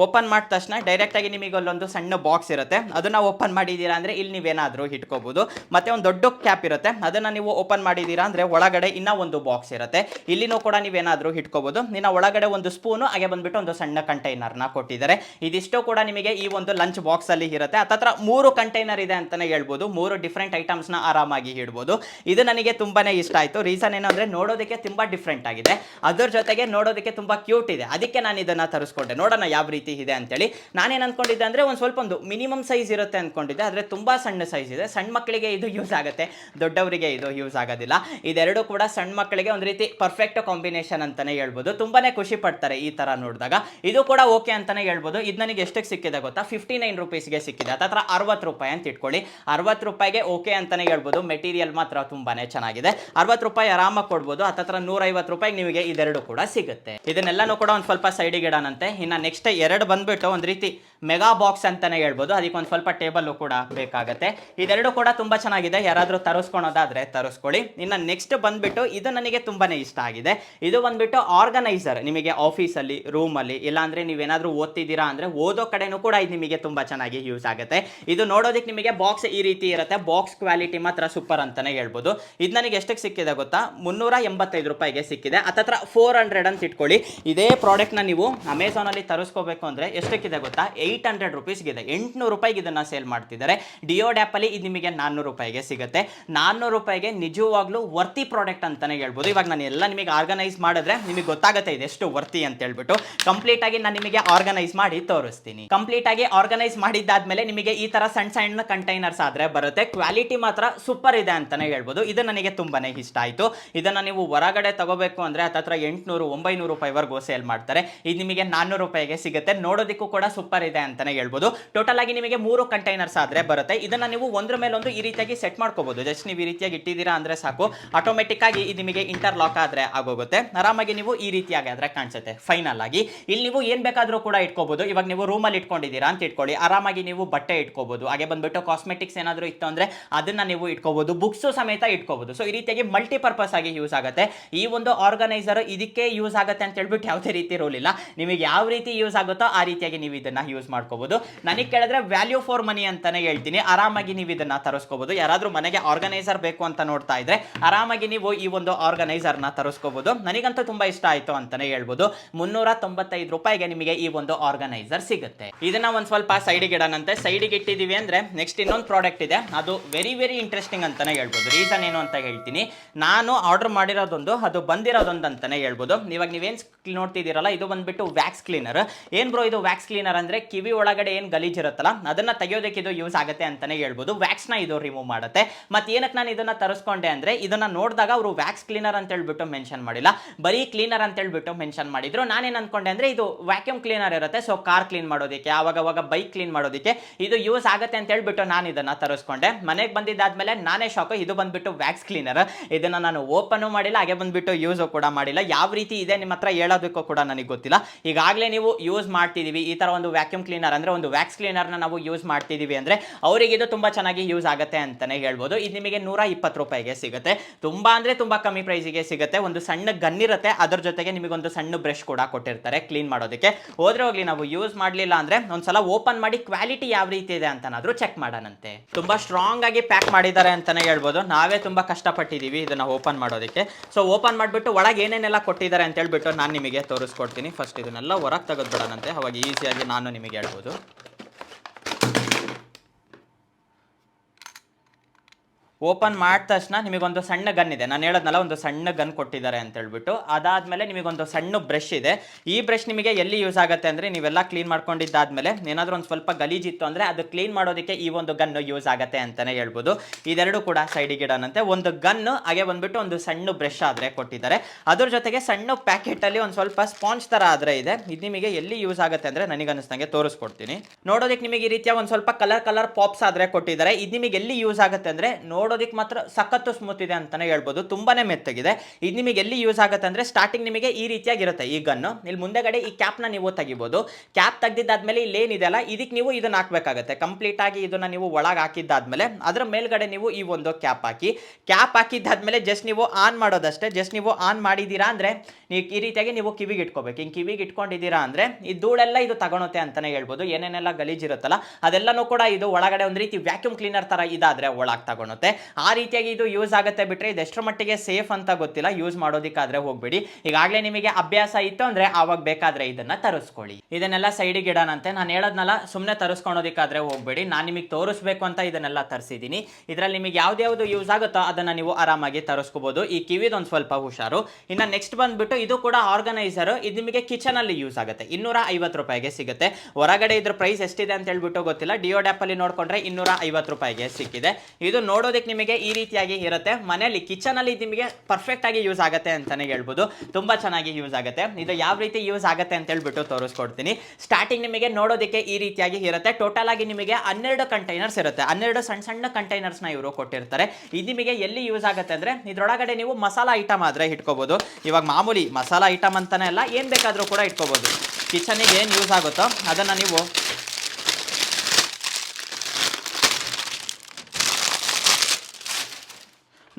ಓಪನ್ ಮಾಡಿದ ತಕ್ಷಣ ಡೈರೆಕ್ಟಾಗಿ ನಿಮಗೆ ಅಲ್ಲೊಂದು ಸಣ್ಣ ಬಾಕ್ಸ್ ಇರುತ್ತೆ. ಅದನ್ನು ಓಪನ್ ಮಾಡಿದ್ದೀರಾ ಅಂದರೆ ಇಲ್ಲಿ ನೀವೇನಾದರೂ ಇಟ್ಕೋಬೋದು. ಮತ್ತು ಒಂದು ದೊಡ್ಡ ಕ್ಯಾಪ್ ಇರುತ್ತೆ. ಅದನ್ನು ನೀವು ಓಪನ್ ಮಾಡಿದ್ದೀರಾ ಅಂದರೆ ಒಳಗಡೆ ಇನ್ನೂ ಒಂದು ಬಾಕ್ಸ್ ಇರುತ್ತೆ. ಇಲ್ಲಿನೂ ಕೂಡ ನೀವೇನಾದರೂ ಇಟ್ಕೋಬೋದು. ನಿನ್ನ ಒಳಗಡೆ ಒಂದು ಸ್ಪೂನು ಹಾಗೆ ಬಂದುಬಿಟ್ಟು ಒಂದು ಸಣ್ಣ ಕಂಟೈನರ್ನ ಕೊಟ್ಟಿದ್ದಾರೆ. ಇದಿಷ್ಟು ಕೂಡ ನಿಮಗೆ ಈ ಒಂದು ಲಂಚ್ ಬಾಕ್ಸಲ್ಲಿ ಇರುತ್ತೆ. ಹತ್ತತ್ರ ಮೂರು ಕಂಟೈನರ್ ಇದೆ ಅಂತಲೇ ಹೇಳ್ಬೋದು. ಮೂರು ಡಿಫ್ರೆಂಟ್ ಐಟಮ್ಸ್ನ ಆರಾಮಾಗಿ ಇಡ್ಬೋದು. ಇದು ನನಗೆ ತುಂಬಾ ಇಷ್ಟ ಆಯಿತು. ರೀಸನ್ ಏನು ಅಂದರೆ ನೋಡೋದಕ್ಕೆ ತುಂಬ ಡಿಫ್ರೆಂಟ್ ಆಗಿದೆ. ಅದ್ರ ಜೊತೆಗೆ ನೋಡೋದಕ್ಕೆ ತುಂಬ ಕ್ಯೂಟ್ ಇದೆ. ಅದಕ್ಕೆ ನಾನು ಇದನ್ನು ತರಿಸ್ಕೊಂಡೆ. ನೋಡೋಣ ಯಾವ ರೀತಿ ಇದೆ ಅಂತೇಳಿ. ನಾನೇನು ಅಂದ್ಕೊಂಡಿದ್ದೆ ಅಂದರೆ ಒಂದು ಸ್ವಲ್ಪ ಒಂದು ಮಿನಿಮಮ್ ಸೈಜ್ ಇರುತ್ತೆ ಅಂದ್ಕೊಂಡಿದ್ದೆ ಆದರೆ ತುಂಬ ಸಣ್ಣ ಸೈಜ್ ಇದೆ. ಸಣ್ಣ ಮಕ್ಕಳಿಗೆ ಇದು ಯೂಸ್ ಆಗುತ್ತೆ. ದೊಡ್ಡವರಿಗೆ ಇದು ಯೂಸ್ ಆಗೋದಿಲ್ಲ. ಇದೆರಡು ಕೂಡ ಸಣ್ಣ ಮಕ್ಕಳಿಗೆ ಒಂದು ರೀತಿ ಪರ್ಫೆಕ್ಟ್ ಕಾಂಬಿನೇಷನ್ ಅಂತಲೇ ಹೇಳ್ಬೋದು. ತುಂಬಾ ಖುಷಿ ಪಡ್ತಾರೆ ಈ ಥರ ನೋಡಿದಾಗ. ಇದು ಕೂಡ ಓಕೆ ಅಂತಲೇ ಹೇಳ್ಬೋದು. ಇದು ನನಗೆ ಎಷ್ಟಕ್ಕೆ ಸಿಕ್ಕಿದೆ ಗೊತ್ತಾ? ಫಿಫ್ಟಿ ನೈನ್ ರುಪೀಸ್ಗೆ ಸಿಕ್ಕಿದೆ. ಹತ್ರ ಅರವತ್ತು ರೂಪಾಯಿ ಅಂತ ಇಟ್ಕೊಳ್ಳಿ. ಅರವತ್ತು ರೂಪಾಯಿಗೆ ಓಕೆ ಅಂತಲೇ ಹೇಳ್ಬೋದು. ಮೆಟೀರಿಯಲ್ ಮಾತ್ರ ತುಂಬಾ ಚೆನ್ನಾಗಿದೆ. ಅರವತ್ತು ರೂಪಾಯಿ ಆರಾಮಾಗಿ ಕೊಡ್ಬೋದು. ಹತ್ತತ್ರ ನೂರೈವತ್ತು ರೂಪಾಯಿಗೆ ನಿಮಗೆ ಇದೆರಡು ಕೂಡ ಸಿಗುತ್ತೆ. ಇದನ್ನೆಲ್ಲನೂ ಕೂಡ ಒಂದು ಸ್ವಲ್ಪ ಸೈಡಿಗೆ ಇಡೋಣಂತೆ. ಇನ್ನು ನೆಕ್ಸ್ಟ್ ಎರಡು ಬಂದ್ಬಿಟ್ಟು ಒಂದು ರೀತಿ ಮೆಗಾ ಬಾಕ್ಸ್ ಅಂತಾನೆ ಹೇಳ್ಬೋದು. ಅದಕ್ಕೆ ಒಂದು ಸ್ವಲ್ಪ ಟೇಬಲ್ಲು ಕೂಡ ಬೇಕಾಗುತ್ತೆ. ಇದೆರಡು ಕೂಡ ತುಂಬ ಚೆನ್ನಾಗಿದೆ. ಯಾರಾದರೂ ತರಿಸ್ಕೊಳೋದಾದರೆ ತರಿಸ್ಕೊಳ್ಳಿ. ಇನ್ನು ನೆಕ್ಸ್ಟ್ ಬಂದ್ಬಿಟ್ಟು ಇದು ನನಗೆ ತುಂಬಾ ಇಷ್ಟ ಆಗಿದೆ. ಇದು ಬಂದ್ಬಿಟ್ಟು ಆರ್ಗನೈಸರ್ ನಿಮಗೆ ಆಫೀಸಲ್ಲಿ, ರೂಮಲ್ಲಿ, ಇಲ್ಲಾಂದರೆ ನೀವೇನಾದರೂ ಓದ್ತಿದ್ದೀರಾ ಅಂದರೆ ಓದೋ ಕಡೆನೂ ಕೂಡ ಇದು ನಿಮಗೆ ತುಂಬ ಚೆನ್ನಾಗಿ ಯೂಸ್ ಆಗುತ್ತೆ. ಇದು ನೋಡೋದಕ್ಕೆ ನಿಮಗೆ ಬಾಕ್ಸ್ ಈ ರೀತಿ ಇರುತ್ತೆ. ಬಾಕ್ಸ್ ಕ್ವಾಲಿಟಿ ಮಾತ್ರ ಸೂಪರ್ ಅಂತಾನೆ ಹೇಳ್ಬೋದು. ಇದು ನನಗೆ ಎಷ್ಟಕ್ಕೆ ಸಿಕ್ಕಿದೆ ಗೊತ್ತಾ? ಮುನ್ನೂರ ಎಂಬತ್ತೈದು ರೂಪಾಯಿಗೆ ಸಿಕ್ಕಿದೆ. ಹತ್ತತ್ರ ಫೋರ್ ಹಂಡ್ರೆಡ್ ಅಂತ ಇಟ್ಕೊಳ್ಳಿ. ಇದೇ ಪ್ರಾಡಕ್ಟ್ನ ನೀವು ಅಮೆಝಾನಲ್ಲಿ ತರಿಸ್ಕೋಬೇಕು ಅಂದರೆ ಎಷ್ಟಕ್ಕಿದೆ ಗೊತ್ತಾ? ಏಯ್ಟ್ ಹಂಡ್ರೆಡ್ ರುಪೀಸ್ಗಿದೆ. ಎಂಟುನೂರು ರೂಪಾಯಿಗೆ ಇದನ್ನು ಸೇಲ್ ಮಾಡ್ತಿದ್ದಾರೆ. ಡಿಯೋ ಡ್ಯಾಪಲ್ಲಿ ಇದು ನಿಮಗೆ ನಾನ್ನೂರು ರೂಪಾಯಿಗೆ ಸಿಗುತ್ತೆ. ನಾನ್ನೂರು ರೂಪಾಯಿಗೆ ನಿಜವಾಗ್ಲೂ ವರ್ತಿ ಪ್ರಾಡಕ್ಟ್ ಅಂತಾನೆ ಹೇಳ್ಬೋದು. ಇವಾಗ ನಾನು ಎಲ್ಲ ನಿಮಗೆ ಆರ್ಗನೈಸ್ ಮಾಡಿದ್ರೆ ನಿಮಗೆ ಗೊತ್ತಾಗುತ್ತೆ ಇದು ಎಷ್ಟು ವರ್ತಿ ಅಂತ ಹೇಳ್ಬಿಟ್ಟು. ಕಂಪ್ಲೀಟ್ ಆಗಿ ನಾನು ನಿಮಗೆ ಆರ್ಗನೈಸ್ ಮಾಡಿ ತೋರಿಸ್ತೀನಿ. ಕಂಪ್ಲೀಟ್ ಆಗಿ ಆರ್ಗನೈಸ್ ಮಾಡಿದ್ದಾದ್ಮೇಲೆ ನಿಮಗೆ ಈ ತರ ಸಣ್ಣ ಸಣ್ಣ ಕಂಟೈನರ್ಸ್ ಆದ್ರೆ ಬರುತ್ತೆ. ಕ್ವಾಲಿಟಿ ಮಾತ್ರ ಸೂಪರ್ ಇದೆ ಅಂತಾನೆ ಹೇಳ್ಬೋದು. ಇದು ನನಗೆ ತುಂಬಾನೇ ಇಷ್ಟ ಆಯ್ತು. ಇದನ್ನ ನೀವು ಹೊರಗಡೆ ತಗೋಬೇಕು ಅಂದ್ರೆ ಹತ್ತತ್ರ ಎಂಟುನೂರು, ಒಂಬೈನೂರು ರೂಪಾಯಿವರೆಗೂ ಸೇಲ್ ಮಾಡ್ತಾರೆ. ಇದು ನಿಮಗೆ ನಾನ್ನೂರು ರೂಪಾಯಿಗೆ ಸಿಗುತ್ತೆ. ನೋಡೋದಕ್ಕೂ ಕೂಡ ಸೂಪರ್ ಇದೆ ಅಂತಾನೆ ಹೇಳ್ಬೋದು. ಟೋಟಲ್ ಆಗಿ ನಿಮಗೆ ಮೂರು ಕಂಟೈನರ್ಸ್ ಆದ್ರೆ ಬರುತ್ತೆ. ಇದನ್ನ ನೀವು ಒಂದ್ರ ಮೇಲೊಂದು ಈ ರೀತಿಯಾಗಿ ಸೆಟ್ ಮಾಡ್ಕೋಬಹುದು ಜಸ್ಟ್ ನೀವು ಈ ರೀತಿಯಾಗಿ ಇಟ್ಟಿದ್ದೀರಾ ಅಂದ್ರೆ ಸಾಕು. ಆಟೋಮೆಟಿಕ್ ಆಗಿ ಇದು ನಿಮಗೆ ಇಂಟರ್ಲಾಕ್ ಆದ್ರೆ ಆಗೋಗುತ್ತೆ. ಆರಾಮಾಗಿ ನೀವು ಈ ರೀತಿಯಾಗಿ ಆದ್ರೆ ಕಾಣಿಸುತ್ತೆ. ಫೈನಲ್ ಆಗಿ. ಇಲ್ಲಿ ನೀವು ಏನ್ ಬೇಕಾದ್ರೂ ಕೂಡ ಇಟ್ಕೋಬಹುದು ಇವಾಗ ನೀವು ರೂಮಲ್ಲಿ ಇಟ್ಕೊಂಡಿದ್ದೀರಾ ಅಂತ ಇಟ್ಕೊಳ್ಳಿ. ಆರಾಮಾಗಿ ನೀವು ಬಟ್ಟೆ ಇಟ್ಕೋಬಹುದು ಹಾಗೆ ಬಂದ್ಬಿಟ್ಟು ಕಾಸ್ಮೆಟಿಕ್ಸ್ ಏನಾದರೂ ಇತ್ತು ಅಂದ್ರೆ ಅದನ್ನ ನೀವು ಇಟ್ಕೋಬಹುದು ಬುಕ್ಸ್ ಸಮೇತ ಇಟ್ಕೋಬಹುದು ಸೊ ಈ ರೀತಿಯಾಗಿ ಮಲ್ಟಿಪರ್ಪಸ್ ಆಗಿ ಯೂಸ್ ಆಗುತ್ತೆ. ಈ ಒಂದು ಆರ್ಗನೈಸರ್ ಇದಕ್ಕೆ ಯೂಸ್ ಆಗುತ್ತೆ ಅಂತ ಹೇಳ್ಬಿಟ್ಟು ಯಾವುದೇ ರೀತಿ ರೂಲ್ ಇಲ್ಲ. ನಿಮಗೆ ಯಾವ ರೀತಿ ಯೂಸ್ ಆಗುತ್ತೆ ಆಗುತ್ತೋ ಆ ರೀತಿಯಾಗಿ ನೀವು ಇದನ್ನ ಯೂಸ್ ಮಾಡ್ಕೋಬಹುದು ನನಗೆ ಕೇಳಿದ್ರೆ ವ್ಯಾಲ್ಯೂ ಫಾರ್ ಮನಿ ಅಂತಾನೆ ಹೇಳ್ತೀನಿ. ಆರಾಮಾಗಿ ನೀವು ಇದನ್ನ ತರಿಸ್ಕೋಬಹುದು ಯಾರಾದ್ರೂ ಮನೆಗೆ ಆರ್ಗನೈಸರ್ ಬೇಕು ಅಂತ ನೋಡ್ತಾ ಇದ್ರೆ ಆರಾಮಾಗಿ ನೀವು ಈ ಒಂದು ಆರ್ಗನೈಸರ್ನ ತರಿಸ್ಕೋಬಹುದು ನನಗಂತೂ ತುಂಬಾ ಇಷ್ಟ ಆಯ್ತು ಅಂತಾನೆ ಹೇಳ್ಬೋದು. ಮುನ್ನೂರ ತೊಂಬತ್ತೈದು ರೂಪಾಯಿಗೆ ನಿಮಗೆ ಈ ಒಂದು ಆರ್ಗನೈಸರ್ ಸಿಗುತ್ತೆ. ಇದನ್ನ ಒಂದ್ ಸ್ವಲ್ಪ ಸೈಡಿಗೆ ಇಡೋಣಂತೆ ಸೈಡಿಗೆ ಇಟ್ಟಿದೀವಿ ಅಂದ್ರೆ ನೆಕ್ಸ್ಟ್ ಇನ್ನೊಂದು ಪ್ರಾಡಕ್ಟ್ ಇದೆ. ಅದು ವೆರಿ ವೆರಿ ಇಂಟ್ರೆಸ್ಟಿಂಗ್ ಅಂತಾನೆ ಹೇಳ್ಬೋದು. ರೀಸನ್ ಏನು ಅಂತ ಹೇಳ್ತೀನಿ. ನಾನು ಆರ್ಡರ್ ಮಾಡಿರೋದೊಂದು, ಅದು ಬಂದಿರೋದೊಂದು ಅಂತಾನೆ ಹೇಳ್ಬೋದು. ಇವಾಗ ನೀವೇನ್ ನೋಡ್ತಿದ್ದೀರಲ್ಲ, ಇದು ಬಂದ್ಬಿಟ್ಟು ವ್ಯಾಕ್ಸ್ ಕ್ಲೀನರ್ ಏನ್ ಬ್ರೋ ಇದು ವ್ಯಾಕ್ಸ್ ಕ್ಲೀನರ್ ಅಂದ್ರೆ ಕಿವಿ ಒಳಗಡೆ ಏನ್ ಗಲೀಜ್ ಇರುತ್ತಲ್ಲ, ಅದನ್ನ ತೆಗೆಯೋದಕ್ಕೆ ಇದು ಯೂಸ್ ಆಗುತ್ತೆ ಅಂತಾನೆ ಹೇಳ್ಬೋದು. ವ್ಯಾಕ್ಸ್ನ ಇದು ರಿಮೂವ್ ಮಾಡುತ್ತೆ. ಮತ್ತೆ ಏನಕ್ಕೆ ನಾನು ಇದನ್ನ ತರಿಸ್ಕೊಂಡೆ ಅಂದ್ರೆ, ಇದನ್ನ ನೋಡಿದಾಗ ಅವರು ವ್ಯಾಕ್ಸ್ ಕ್ಲೀನರ್ ಅಂತ ಹೇಳ್ಬಿಟ್ಟು ಮೆನ್ಷನ್ ಮಾಡಿಲ್ಲ. ಬರೀ ಕ್ಲೀನರ್ ಅಂತ ಹೇಳ್ಬಿಟ್ಟು ಮೆನ್ಷನ್ ಮಾಡಿದ್ರು. ನಾನೇನ್ ಅನ್ಕೊಂಡೆ ಅಂದ್ರೆ, ಇದು ವ್ಯಾಕ್ಯೂಮ್ ಕ್ಲೀನರ್ ಇರುತ್ತೆ ಸೊ ಕಾರ್ ಕ್ಲೀನ್ ಮಾಡೋದಕ್ಕೆ, ಆವಾಗ ಅವಾಗ ಬೈಕ್ ಕ್ಲೀನ್ ಮಾಡೋದಕ್ಕೆ ಇದು ಯೂಸ್ ಆಗುತ್ತೆ ಅಂತ ಹೇಳ್ಬಿಟ್ಟು ನಾನು ಇದನ್ನ ತರಿಸ್ಕೊಂಡೆ. ಮನೆಗೆ ಬಂದಿದ್ದಾದ್ಮೇಲೆ ನಾನೇ ಶಾಕ್ ಇದು ಬಂದ್ಬಿಟ್ಟು ವ್ಯಾಕ್ಸ್ ಕ್ಲೀನರ್ ಇದನ್ನ ನಾನು ಓಪನ್ ಮಾಡಿಲ್ಲ, ಹಾಗೆ ಬಂದ್ಬಿಟ್ಟು ಯೂಸ್ ಕೂಡ ಮಾಡಿಲ್ಲ. ಯಾವ ರೀತಿ ಇದೆ ನಿಮ್ಮ ಹತ್ರ ಹೇಳೋದಕ್ಕೂ ಕೂಡ ನನಗೆ ಗೊತ್ತಿಲ್ಲ. ಈಗಾಗಲೇ ನೀವು ಯೂಸ್ ಮಾಡ್ತಿದೀವಿ. ಈ ತರ ಒಂದು ವ್ಯಾಕ್ಯೂಮ್ ಕ್ಲೀನರ್ ಅಂದ್ರೆ ಒಂದು ವ್ಯಾಕ್ಸ್ ಕ್ಲೀನರ್ನ ನಾವು ಯೂಸ್ ಮಾಡ್ತಿದೀವಿ ಅಂದ್ರೆ ಅವರಿಗೆ ಇದು ತುಂಬಾ ಚೆನ್ನಾಗಿ ಯೂಸ್ ಆಗುತ್ತೆ ಅಂತಾನೆ ಹೇಳ್ಬೋದು. ಇದು ನಿಮಗೆ ನೂರ ಇಪ್ಪತ್ತು ರೂಪಾಯಿಗೆ ಸಿಗುತ್ತೆ. ತುಂಬಾ ಅಂದ್ರೆ ತುಂಬಾ ಕಮ್ಮಿ ಪ್ರೈಸಿಗೆ ಸಿಗುತ್ತೆ. ಒಂದು ಸಣ್ಣ ಗನ್ ಇರುತ್ತೆ. ಅದ್ರ ಜೊತೆಗೆ ನಿಮಗೊಂದು ಸಣ್ಣ ಬ್ರಷ್ ಕೂಡ ಕೊಟ್ಟಿರ್ತಾರೆ ಕ್ಲೀನ್ ಮಾಡೋದಕ್ಕೆ. ಹೋದ್ರೆ ಹೋಗಲಿ, ನಾವು ಯೂಸ್ ಮಾಡಲಿಲ್ಲ ಅಂದ್ರೆ ಒಂದ್ಸಲ ಓಪನ್ ಮಾಡಿ ಕ್ವಾಲಿಟಿ ಯಾವ ರೀತಿ ಇದೆ ಅಂತನಾದರೂ ಚೆಕ್ ಮಾಡೋಣಂತೆ. ತುಂಬಾ ಸ್ಟ್ರಾಂಗ್ ಆಗಿ ಪ್ಯಾಕ್ ಮಾಡಿದ್ದಾರೆ ಅಂತಾನೆ ಹೇಳ್ಬೋದು. ನಾವೇ ತುಂಬಾ ಕಷ್ಟಪಟ್ಟಿದ್ದೀವಿ ಇದನ್ನ ಓಪನ್ ಮಾಡೋದಕ್ಕೆ. ಸೊ ಓಪನ್ ಮಾಡಿಬಿಟ್ಟು ಒಳಗೆ ಏನೇನೆಲ್ಲ ಕೊಟ್ಟಿದ್ದಾರೆ ಅಂತ ಹೇಳ್ಬಿಟ್ಟು ನಾನು ನಿಮಗೆ ತೋರಿಸ್ಕೊಡ್ತೀನಿ. ಫಸ್ಟ್ ಇದನ್ನೆಲ್ಲ ಹೊರಗೆ ತೆಗೆದ್ಬಿಡೋಣಂತೆ ಅವಾಗ ಈಸಿಯಾಗಿ ನಾನು ನಿಮಗೆ ಹೇಳ್ಬೋದು. ಓಪನ್ ಮಾಡಿದ ತಕ್ಷಣ ನಿಮಗೊಂದು ಸಣ್ಣ ಗನ್ ಇದೆ. ನಾನು ಹೇಳೋದ್ನಲ್ಲ, ಒಂದು ಸಣ್ಣ ಗನ್ ಕೊಟ್ಟಿದ್ದಾರೆ ಅಂತ ಹೇಳ್ಬಿಟ್ಟು. ಅದಾದಮೇಲೆ ನಿಮಗೊಂದು ಸಣ್ಣ ಬ್ರಷ್ ಇದೆ. ಈ ಬ್ರಷ್ ನಿಮಗೆ ಎಲ್ಲಿ ಯೂಸ್ ಆಗುತ್ತೆ ಅಂದರೆ ನೀವೆಲ್ಲ ಕ್ಲೀನ್ ಮಾಡ್ಕೊಂಡಿದ್ದಾದ್ಮೇಲೆ ಏನಾದರೂ ಒಂದು ಸ್ವಲ್ಪ ಗಲೀಜಿತ್ತು ಅಂದರೆ ಅದು ಕ್ಲೀನ್ ಮಾಡೋದಕ್ಕೆ ಈ ಒಂದು ಗನ್ನು ಯೂಸ್ ಆಗುತ್ತೆ ಅಂತಲೇ ಹೇಳ್ಬೋದು. ಇದೆರಡು ಕೂಡ ಸೈಡಿಗೆ ಇಡೋಣಂತೆ ಒಂದು ಗನ್ನು ಹಾಗೆ ಬಂದ್ಬಿಟ್ಟು ಒಂದು ಸಣ್ಣ ಬ್ರಷ್ ಆದರೆ ಕೊಟ್ಟಿದ್ದಾರೆ. ಅದ್ರ ಜೊತೆಗೆ ಸಣ್ಣ ಪ್ಯಾಕೆಟಲ್ಲಿ ಒಂದು ಸ್ವಲ್ಪ ಸ್ಪಾಂಜ್ ಥರ ಆದರೆ ಇದೆ. ಇದು ನಿಮಗೆ ಎಲ್ಲಿ ಯೂಸ್ ಆಗುತ್ತೆ ಅಂದರೆ ನನಗೆ ಅನಿಸ್ದಂಗೆ ತೋರಿಸ್ಕೊಡ್ತೀನಿ. ನೋಡೋದಕ್ಕೆ ನಿಮಗೆ ಈ ರೀತಿಯ ಒಂದು ಸ್ವಲ್ಪ ಕಲರ್ ಕಲರ್ ಪಾಪ್ಸ್ ಆದರೆ ಕೊಟ್ಟಿದ್ದಾರೆ. ಇದು ನಿಮಗೆ ಎಲ್ಲಿ ಯೂಸ್ ಆಗುತ್ತೆ ಅಂದ್ರೆ ನೋಡೋದಕ್ಕೆ ಮಾತ್ರ ಸಖತ್ತು ಸ್ಮೂತ್ ಇದೆ ಅಂತಾನೆ ಹೇಳ್ಬೋದು. ತುಂಬಾನೇ ಮೆತ್ತಗಿದೆ. ಇದು ನಿಮಗೆ ಎಲ್ಲಿ ಯೂಸ್ ಆಗುತ್ತೆ ಅಂದರೆ ಸ್ಟಾರ್ಟಿಂಗ್ ನಿಮಗೆ ಈ ರೀತಿಯಾಗಿರುತ್ತೆ ಈ ಗನ್ನು ಇಲ್ಲಿ ಮುಂದೆಗಡೆ ಈ ಕ್ಯಾಪ್ನ ನೀವು ತೆಗಿಬೋದು. ಕ್ಯಾಪ್ ತೆಗೆದಿದ್ದಾದ್ಮೇಲೆ ಇಲ್ಲಿ ಏನಿದೆಯಲ್ಲ ಇದಕ್ಕೆ ನೀವು ಇದನ್ನ ಹಾಕಬೇಕಾಗುತ್ತೆ. ಕಂಪ್ಲೀಟ್ ಆಗಿ ಇದನ್ನ ನೀವು ಒಳಗೆ ಹಾಕಿದ್ದಾದ್ಮೇಲೆ ಅದರ ಮೇಲ್ಗಡೆ ನೀವು ಈ ಒಂದು ಕ್ಯಾಪ್ ಹಾಕಿ. ಕ್ಯಾಪ್ ಹಾಕಿದ್ದಾದ್ಮೇಲೆ ಜಸ್ಟ್ ನೀವು ಆನ್ ಮಾಡೋದಷ್ಟೇ. ಜಸ್ಟ್ ನೀವು ಆನ್ ಮಾಡಿದ್ದೀರಾ ಅಂದರೆ ನೀವು ಈ ರೀತಿಯಾಗಿ ನೀವು ಕಿವಿಗೆ ಇಟ್ಕೋಬೇಕು. ಹಿಂಗೆ ಕಿವಿಗೆ ಇಟ್ಕೊಂಡಿದ್ದೀರಾ ಅಂದರೆ ಈ ಧೂಳೆಲ್ಲ ಇದು ತಗೊಳುತ್ತೆ ಅಂತಲೇ ಹೇಳ್ಬೋದು. ಏನೇನೆಲ್ಲ ಗಲೀಜಿರುತ್ತಲ್ಲ ಅದೆಲ್ಲನೂ ಕೂಡ ಇದು ಒಳಗಡೆ ಒಂದು ರೀತಿ ವ್ಯಾಕ್ಯೂಮ್ ಕ್ಲೀನರ್ ಥರ ಇದಾದರೆ ಒಳಗೆ ತಗೊಳುತ್ತೆ. ಆ ರೀತಿಯಾಗಿ ಇದು ಯೂಸ್ ಆಗುತ್ತೆ ಬಿಟ್ರೆ ಇದೆಷ್ಟರ ಮಟ್ಟಿಗೆ ಸೇಫ್ ಅಂತ ಗೊತ್ತಿಲ್ಲ. ಯೂಸ್ ಮಾಡೋದಕ್ಕಾದ್ರೆ ಹೋಗ್ಬೇಡಿ. ಈಗಾಗಲೇ ನಿಮಗೆ ಅಭ್ಯಾಸ ಇತ್ತು ಅಂದ್ರೆ ಆವಾಗ ಬೇಕಾದ್ರೆ ಇದನ್ನ ತರಿಸ್ಕೊಳ್ಳಿ. ಇದನ್ನೆಲ್ಲ ಸೈಡಿಗೆ ಇಡೋಣಂತೆ ನಾನು ಹೇಳೋದ್ನಲ್ಲ ಸುಮ್ಮನೆ ತರಿಸ್ಕೊಳೋದಕ್ಕಾದ್ರೆ ಹೋಗ್ಬೇಡಿ. ನಾನು ನಿಮಗೆ ತೋರಿಸ್ಬೇಕು ಅಂತ ಇದನ್ನೆಲ್ಲ ತರಿಸಿದ್ದೀನಿ ಇದರಲ್ಲಿ ನಿಮಗೆ ಯಾವ್ದ್ಯಾವ್ದು ಯೂಸ್ ಆಗುತ್ತೋ ಅದನ್ನ ನೀವು ಆರಾಮಾಗಿ ತರಿಸ್ಕೋಬಹುದು ಈ ಕಿವಿದೊಂದು ಸ್ವಲ್ಪ ಹುಷಾರು. ಇನ್ನ ನೆಕ್ಸ್ಟ್ ಬಂದ್ಬಿಟ್ಟು ಇದು ಕೂಡ ಆರ್ಗನೈಸರ್ ಇದು ನಿಮಗೆ ಕಿಚನ್ ಅಲ್ಲಿ ಯೂಸ್ ಆಗುತ್ತೆ. ಇನ್ನೂರ ಐವತ್ತು ರೂಪಾಯಿಗೆ ಸಿಗುತ್ತೆ. ಹೊರಗಡೆ ಇದ್ರ ಪ್ರೈಸ್ ಎಷ್ಟಿದೆ ಅಂತ ಹೇಳ್ಬಿಟ್ಟು ಗೊತ್ತಿಲ್ಲ. ಡಿಯೋ ಡ್ಯಾಪ್ ಅಲ್ಲಿ ನೋಡ್ಕೊಂಡ್ರೆ ಇನ್ನೂರ ಐವತ್ತು ರೂಪಾಯಿಗೆ ಸಿಕ್ಕಿದೆ. ಇದು ನೋಡೋದಕ್ಕೆ ನಿಮಗೆ ಈ ರೀತಿಯಾಗಿ ಇರುತ್ತೆ. ಮನೆಯಲ್ಲಿ ಕಿಚನ್ ಅಲ್ಲಿ ನಿಮಗೆ ಪರ್ಫೆಕ್ಟ್ ಆಗಿ ಯೂಸ್ ಆಗುತ್ತೆ ಅಂತಾನೆ ಹೇಳ್ಬೋದು. ತುಂಬಾ ಚೆನ್ನಾಗಿ ಯೂಸ್ ಆಗುತ್ತೆ. ಇದು ಯಾವ ರೀತಿ ಯೂಸ್ ಆಗುತ್ತೆ ಅಂತ ಹೇಳ್ಬಿಟ್ಟು ತೋರಿಸ್ಕೊಡ್ತೀನಿ. ಸ್ಟಾರ್ಟಿಂಗ್ ನಿಮಗೆ ನೋಡೋದಕ್ಕೆ ಈ ರೀತಿಯಾಗಿ ಇರುತ್ತೆ. ಟೋಟಲ್ ಆಗಿ ನಿಮಗೆ ಹನ್ನೆರಡು ಕಂಟೈನರ್ಸ್ ಇರುತ್ತೆ. ಹನ್ನೆರಡು ಸಣ್ಣ ಸಣ್ಣ ಕಂಟೈನರ್ಸ್ನ ಇವರು ಕೊಟ್ಟಿರ್ತಾರೆ. ಇದು ನಿಮಗೆ ಎಲ್ಲಿ ಯೂಸ್ ಆಗುತ್ತೆ ಅಂದ್ರೆ ಇದ್ರೊಳಗಡೆ ನೀವು ಮಸಾಲಾ ಐಟಮ್ ಆದ್ರೆ ಇಟ್ಕೋಬಹುದು ಇವಾಗ ಮಾಮೂಲಿ ಮಸಾಲಾ ಐಟಮ್ ಅಂತಾನೆ ಅಲ್ಲ, ಏನ್ ಬೇಕಾದ್ರೂ ಕೂಡ ಇಟ್ಕೋಬಹುದು ಕಿಚನಿಗೆ ಏನು ಯೂಸ್ ಆಗುತ್ತೋ ಅದನ್ನ ನೀವು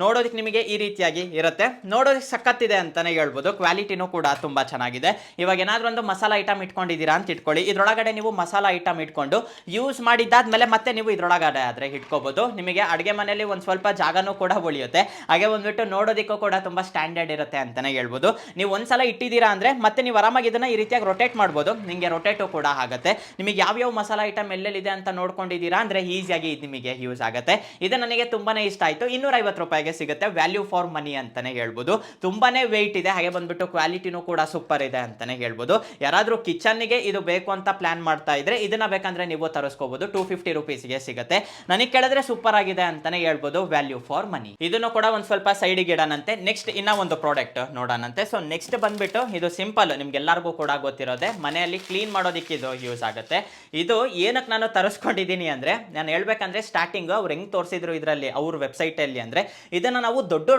ನೋಡೋದಕ್ಕೆ ನಿಮಗೆ ಈ ರೀತಿಯಾಗಿ ಇರುತ್ತೆ. ನೋಡೋದಕ್ಕೆ ಸಖತ್ತಿದೆ ಅಂತಲೇ ಹೇಳ್ಬೋದು. ಕ್ವಾಲಿಟಿನೂ ಕೂಡ ತುಂಬ ಚೆನ್ನಾಗಿದೆ. ಇವಾಗ ಏನಾದರೂ ಒಂದು ಮಸಾಲ ಐಟಮ್ ಇಟ್ಕೊಂಡಿದ್ದೀರಾ ಅಂತ ಇಟ್ಕೊಳ್ಳಿ. ಇದರೊಳಗಡೆ ನೀವು ಮಸಾಲ ಐಟಮ್ ಇಟ್ಕೊಂಡು ಯೂಸ್ ಮಾಡಿದ್ದಾದ್ಮೇಲೆ ಮತ್ತೆ ನೀವು ಇದರೊಳಗಡೆ ಆದರೆ ಇಟ್ಕೋಬೋದು. ನಿಮಗೆ ಅಡುಗೆ ಮನೆಯಲ್ಲಿ ಒಂದು ಸ್ವಲ್ಪ ಜಾಗನೂ ಕೂಡ ಉಳಿಯುತ್ತೆ. ಹಾಗೆ ಬಂದ್ಬಿಟ್ಟು ನೋಡೋದಕ್ಕೂ ಕೂಡ ತುಂಬ ಸ್ಟ್ಯಾಂಡರ್ಡ್ ಇರುತ್ತೆ ಅಂತಲೇ ಹೇಳ್ಬೋದು. ನೀವು ಒಂದ್ಸಲ ಇಟ್ಟಿದ್ದೀರಾ ಅಂದರೆ ಮತ್ತೆ ನೀವು ಆರಾಮಾಗಿ ಇದನ್ನು ಈ ರೀತಿಯಾಗಿ ರೊಟೇಟ್ ಮಾಡ್ಬೋದು. ನಿಮಗೆ ರೊಟೇಟು ಕೂಡ ಆಗುತ್ತೆ. ನಿಮಗೆ ಯಾವ್ಯಾವ ಮಸಾಲ ಐಟಮ್ ಎಲ್ಲೆಲ್ಲಿದೆ ಅಂತ ನೋಡ್ಕೊಂಡಿದ್ದೀರಾ ಅಂದರೆ ಈಸಿಯಾಗಿ ಇದು ನಿಮಗೆ ಯೂಸ್ ಆಗುತ್ತೆ. ಇದು ನನಗೆ ತುಂಬಾ ಇಷ್ಟ ಆಯಿತು. ಇನ್ನೂರ ಐವತ್ತು ರೂಪಾಯಿಗೆ ಸಿಗುತ್ತೆ. ವ್ಯಾಲ್ಯೂ ಫಾರ್ ಮನಿ ಅಂತಾನೆ ಹೇಳ್ಬೋದು. ತುಂಬಾನೇ ವೆಯ್ಟ್ ಇದೆ. ಹಾಗೆ ಬಂದ್ಬಿಟ್ಟು ಕ್ವಾಲಿಟಿನೂ ಕೂಡ ಸೂಪರ್ ಇದೆ ಅಂತಾನೆ ಹೇಳ್ಬೋದು. ಯಾರಾದರೂ ಕಿಚನ್ಗೆ ಇದು ಬೇಕು ಅಂತ ಪ್ಲಾನ್ ಮಾಡ್ತಾ ಇದ್ರೆ ಇದನ್ನ ಬೇಕಂದ್ರೆ ನೀವು ತರಿಸ್ಕೋಬಹುದು ಟೂ ಫಿಫ್ಟಿ ರುಪೀಸ್ಗೆ ಸಿಗುತ್ತೆ. ನನಗೆ ಕೇಳಿದ್ರೆ ಸೂಪರ್ ಆಗಿದೆ ಅಂತಾನೆ ಹೇಳ್ಬೋದು. ವ್ಯಾಲ್ಯೂ ಫಾರ್ ಮನಿ ಇದನ್ನು ಕೂಡ ಒಂದ್ ಸ್ವಲ್ಪ ಸೈಡಿಗೆ ಇಡೋಣಂತೆ ನೆಕ್ಸ್ಟ್ ಇನ್ನ ಒಂದು ಪ್ರಾಡಕ್ಟ್ ನೋಡೋಣಂತೆ ಸೊ ನೆಕ್ಸ್ಟ್ ಬಂದ್ಬಿಟ್ಟು ಇದು ಸಿಂಪಲ್ ನಿಮ್ಗೆಲ್ಲರಿಗೂ ಕೂಡ ಗೊತ್ತಿರೋದೆ. ಮನೆಯಲ್ಲಿ ಕ್ಲೀನ್ ಮಾಡೋದಿಕ್ಕೆ ಇದು ಯೂಸ್ ಆಗುತ್ತೆ. ಇದು ಏನಕ್ಕೆ ನಾನು ತರಿಸ್ಕೊಂಡಿದ್ದೀನಿ ಅಂದ್ರೆ, ನಾನು ಹೇಳ್ಬೇಕಂದ್ರೆ ಸ್ಟಾರ್ಟಿಂಗ್ ಅವ್ರು ಹೆಂಗ್ ತೋರಿಸಿದ್ರು ಇದರಲ್ಲಿ, ಅವ್ರ ವೆಬ್ಸೈಟ್ ಅಲ್ಲಿ ಅಂದ್ರೆ ಇದನ್ನ ನಾವು ದೊಡ್ಡ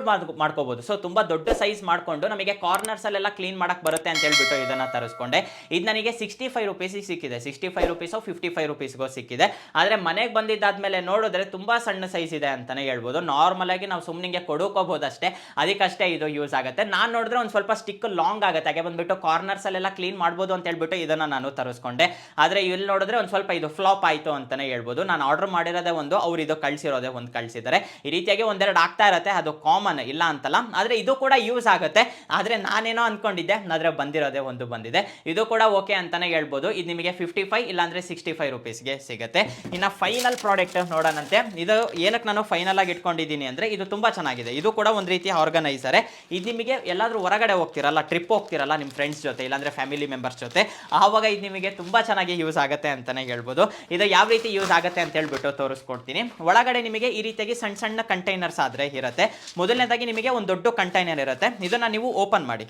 ಮಾಡ್ಕೋಬಹುದು ಸೊ ತುಂಬಾ ದೊಡ್ಡ ಸೈಜ್ ಮಾಡ್ಕೊಂಡು ನಮಗೆ ಕಾರ್ನರ್ಸ್ ಅಲ್ಲೆಲ್ಲ ಕ್ಲೀನ್ ಮಾಡಕ್ ಬರುತ್ತೆ ಅಂತ ಹೇಳ್ಬಿಟ್ಟು ಇದನ್ನ ತರಿಸ್ಕೊಂಡೆ. ಇದು ನನಗೆ ಸಿಕ್ಸ್ಟಿ ಫೈವ್ ರುಪೀಸ್ ಸಿಕ್ಕಿದೆ. Sixty five rupees fifty five ರುಪೀಸ್ಗೋ ಸಿಕ್ಕಿದೆ. ಆದರೆ ಮನೆಗೆ ಬಂದಿದ್ದಾದ್ಮೇಲೆ ನೋಡಿದ್ರೆ ತುಂಬಾ ಸಣ್ಣ ಸೈಜ್ ಇದೆ ಅಂತಾನೆ ಹೇಳ್ಬೋದು. ನಾರ್ಮಲ್ ಆಗಿ ನಾವು ಸುಮ್ಮನಿಗೆ ಕೊಡೋಕೋಬಹುದು ಅಷ್ಟೇ. ಅದಕ್ಕಷ್ಟೇ ಇದು ಯೂಸ್ ಆಗುತ್ತೆ. ನಾನು ನೋಡಿದ್ರೆ ಒಂದು ಸ್ವಲ್ಪ ಸ್ಟಿಕ್ ಲಾಂಗ್ ಆಗುತ್ತೆ. ಹಾಗೆ ಬಂದ್ಬಿಟ್ಟು ಕಾರ್ನರ್ಸ್ ಅಲ್ಲೆಲ್ಲ ಕ್ಲೀನ್ ಮಾಡ್ಬೋದು ಅಂತ ಹೇಳ್ಬಿಟ್ಟು ಇದನ್ನ ನಾನು ತರಿಸ್ಕೊಂಡೆ. ಆದರೆ ಇಲ್ಲಿ ನೋಡಿದ್ರೆ ಒಂದು ಸ್ವಲ್ಪ ಇದು ಫ್ಲಾಪ್ ಆಯಿತು ಅಂತಾನೆ ಹೇಳ್ಬೋದು. ನಾನು ಆರ್ಡರ್ ಮಾಡಿರೋದೇ ಒಂದು, ಅವ್ರು ಇದು ಕಳಿಸಿರೋದೇ ಒಂದು ಕಳಿಸಿದ್ದಾರೆ. ಈ ರೀತಿಯಾಗಿ ಒಂದೆರಡು ಆಗ್ತಾ ಇರುತ್ತೆ, ಅದು ಕಾಮನ್ ಇಲ್ಲ ಅಂತಲ್ಲ. ಆದರೆ ಇದು ಕೂಡ ಯೂಸ್ ಆಗುತ್ತೆ. ಆದರೆ ನಾನೇನೋ ಅಂದ್ಕೊಂಡಿದ್ದೆ ಆದರೆ ಬಂದಿರೋದೇ ಒಂದು ಬಂದಿದೆ. ಇದು ಕೂಡ ಓಕೆ ಅಂತಾನೆ ಹೇಳ್ಬೋದು. ಇದು ನಿಮಗೆ ಫಿಫ್ಟಿ ಫೈವ್ ಇಲ್ಲಾಂದರೆ ಸಿಕ್ಸ್ಟಿ ಫೈವ್ ರುಪೀಸ್ಗೆ ಸಿಗುತ್ತೆ. ಇನ್ನು ಫೈನಲ್ ಪ್ರಾಡಕ್ಟ್ ನೋಡೋಣಂತೆ. ಇದು ಏನಕ್ಕೆ ನಾನು ಫೈನಲ್ ಆಗಿ ಇಟ್ಕೊಂಡಿದ್ದೀನಿ ಅಂದರೆ, ಇದು ತುಂಬ ಚೆನ್ನಾಗಿದೆ. ಇದು ಕೂಡ ಒಂದು ರೀತಿಯ ಆರ್ಗನೈಸರೇ ಇದು ನಿಮಗೆ ಎಲ್ಲಾದರೂ ಹೊರಗಡೆ ಹೋಗ್ತಿರಲ್ಲ ಟ್ರಿಪ್ ಹೋಗ್ತಿರಲ್ಲ ನಿಮ್ಮ ಫ್ರೆಂಡ್ಸ್ ಜೊತೆ, ಇಲ್ಲಾಂದರೆ ಫ್ಯಾಮಿಲಿ ಮೆಂಬರ್ಸ್ ಜೊತೆ, ಆವಾಗ ಇದು ನಿಮಗೆ ತುಂಬ ಚೆನ್ನಾಗಿ ಯೂಸ್ ಆಗುತ್ತೆ ಅಂತಲೇ ಹೇಳ್ಬೋದು. ಇದು ಯಾವ ರೀತಿ ಯೂಸ್ ಆಗುತ್ತೆ ಅಂತ ಹೇಳ್ಬಿಟ್ಟು ತೋರಿಸ್ಕೊಡ್ತೀನಿ. ಒಳಗಡೆ ನಿಮಗೆ ಈ ರೀತಿಯಾಗಿ ಸಣ್ಣ ಸಣ್ಣ ಕಂಟೈನರ್ಸ್ ಆದರೆ ಇರುತ್ತೆ ಮೊದಲನೇದಾಗಿ ನಿಮಗೆ ಒಂದು ದೊಡ್ಡ ಕಂಟೈನರ್ ಇರುತ್ತೆ. ಇದನ್ನು ನೀವು ಓಪನ್ ಮಾಡಿ.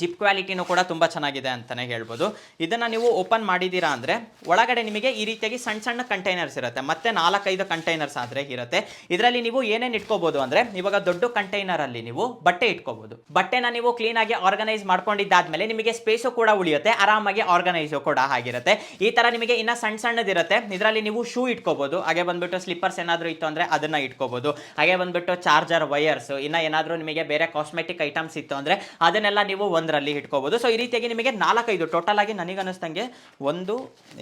ಜಿಪ್ ಕ್ವಾಲಿಟಿನೂ ಕೂಡ ತುಂಬ ಚೆನ್ನಾಗಿದೆ ಅಂತಲೇ ಹೇಳ್ಬೋದು. ಇದನ್ನು ನೀವು ಓಪನ್ ಮಾಡಿದ್ದೀರಾ ಅಂದರೆ, ಒಳಗಡೆ ನಿಮಗೆ ಈ ರೀತಿಯಾಗಿ ಸಣ್ಣ ಸಣ್ಣ ಕಂಟೈನರ್ಸ್ ಇರುತ್ತೆ. ಮತ್ತೆ ನಾಲ್ಕೈದು ಕಂಟೈನರ್ಸ್ ಆದರೆ ಇರುತ್ತೆ. ಇದರಲ್ಲಿ ನೀವು ಏನೇನು ಇಟ್ಕೋಬೋದು ಅಂದರೆ, ಇವಾಗ ದೊಡ್ಡ ಕಂಟೈನರಲ್ಲಿ ನೀವು ಬಟ್ಟೆ ಇಟ್ಕೋಬೋದು. ಬಟ್ಟೆನ ನೀವು ಕ್ಲೀನಾಗಿ ಆರ್ಗನೈಸ್ ಮಾಡ್ಕೊಂಡಿದ್ದಾದ್ಮೇಲೆ ನಿಮಗೆ ಸ್ಪೇಸು ಕೂಡ ಉಳಿಯುತ್ತೆ. ಆರಾಮಾಗಿ ಆರ್ಗನೈಸು ಕೂಡ ಆಗಿರುತ್ತೆ. ಈ ಥರ ನಿಮಗೆ ಇನ್ನು ಸಣ್ಣ ಸಣ್ಣದಿರುತ್ತೆ. ಇದರಲ್ಲಿ ನೀವು ಶೂ ಇಟ್ಕೋಬೋದು. ಹಾಗೆ ಬಂದ್ಬಿಟ್ಟು ಸ್ಲಿಪ್ಪರ್ಸ್ ಏನಾದರೂ ಇತ್ತು ಅಂದರೆ ಅದನ್ನು ಇಟ್ಕೋಬೋದು. ಹಾಗೆ ಬಂದ್ಬಿಟ್ಟು ಚಾರ್ಜರ್ ವಯರ್ಸ್ ಇನ್ನು ಏನಾದರೂ ನಿಮಗೆ ಬೇರೆ ಕಾಸ್ಮೆಟಿಕ್ ಐಟಮ್ಸ್ ಇತ್ತು ಅಂದರೆ, ಅದನ್ನೆಲ್ಲ ನೀವು ಒಂದರಲ್ಲಿ ಇಟ್ಕೋಬೋದು. ಸೊ ಈ ರೀತಿಯಾಗಿ ನಿಮಗೆ ನಾಲ್ಕೈದು ಟೋಟಲ್ ಆಗಿ ನನಗೆ ಅನ್ನಿಸ್ತಂಗೆ ಒಂದು,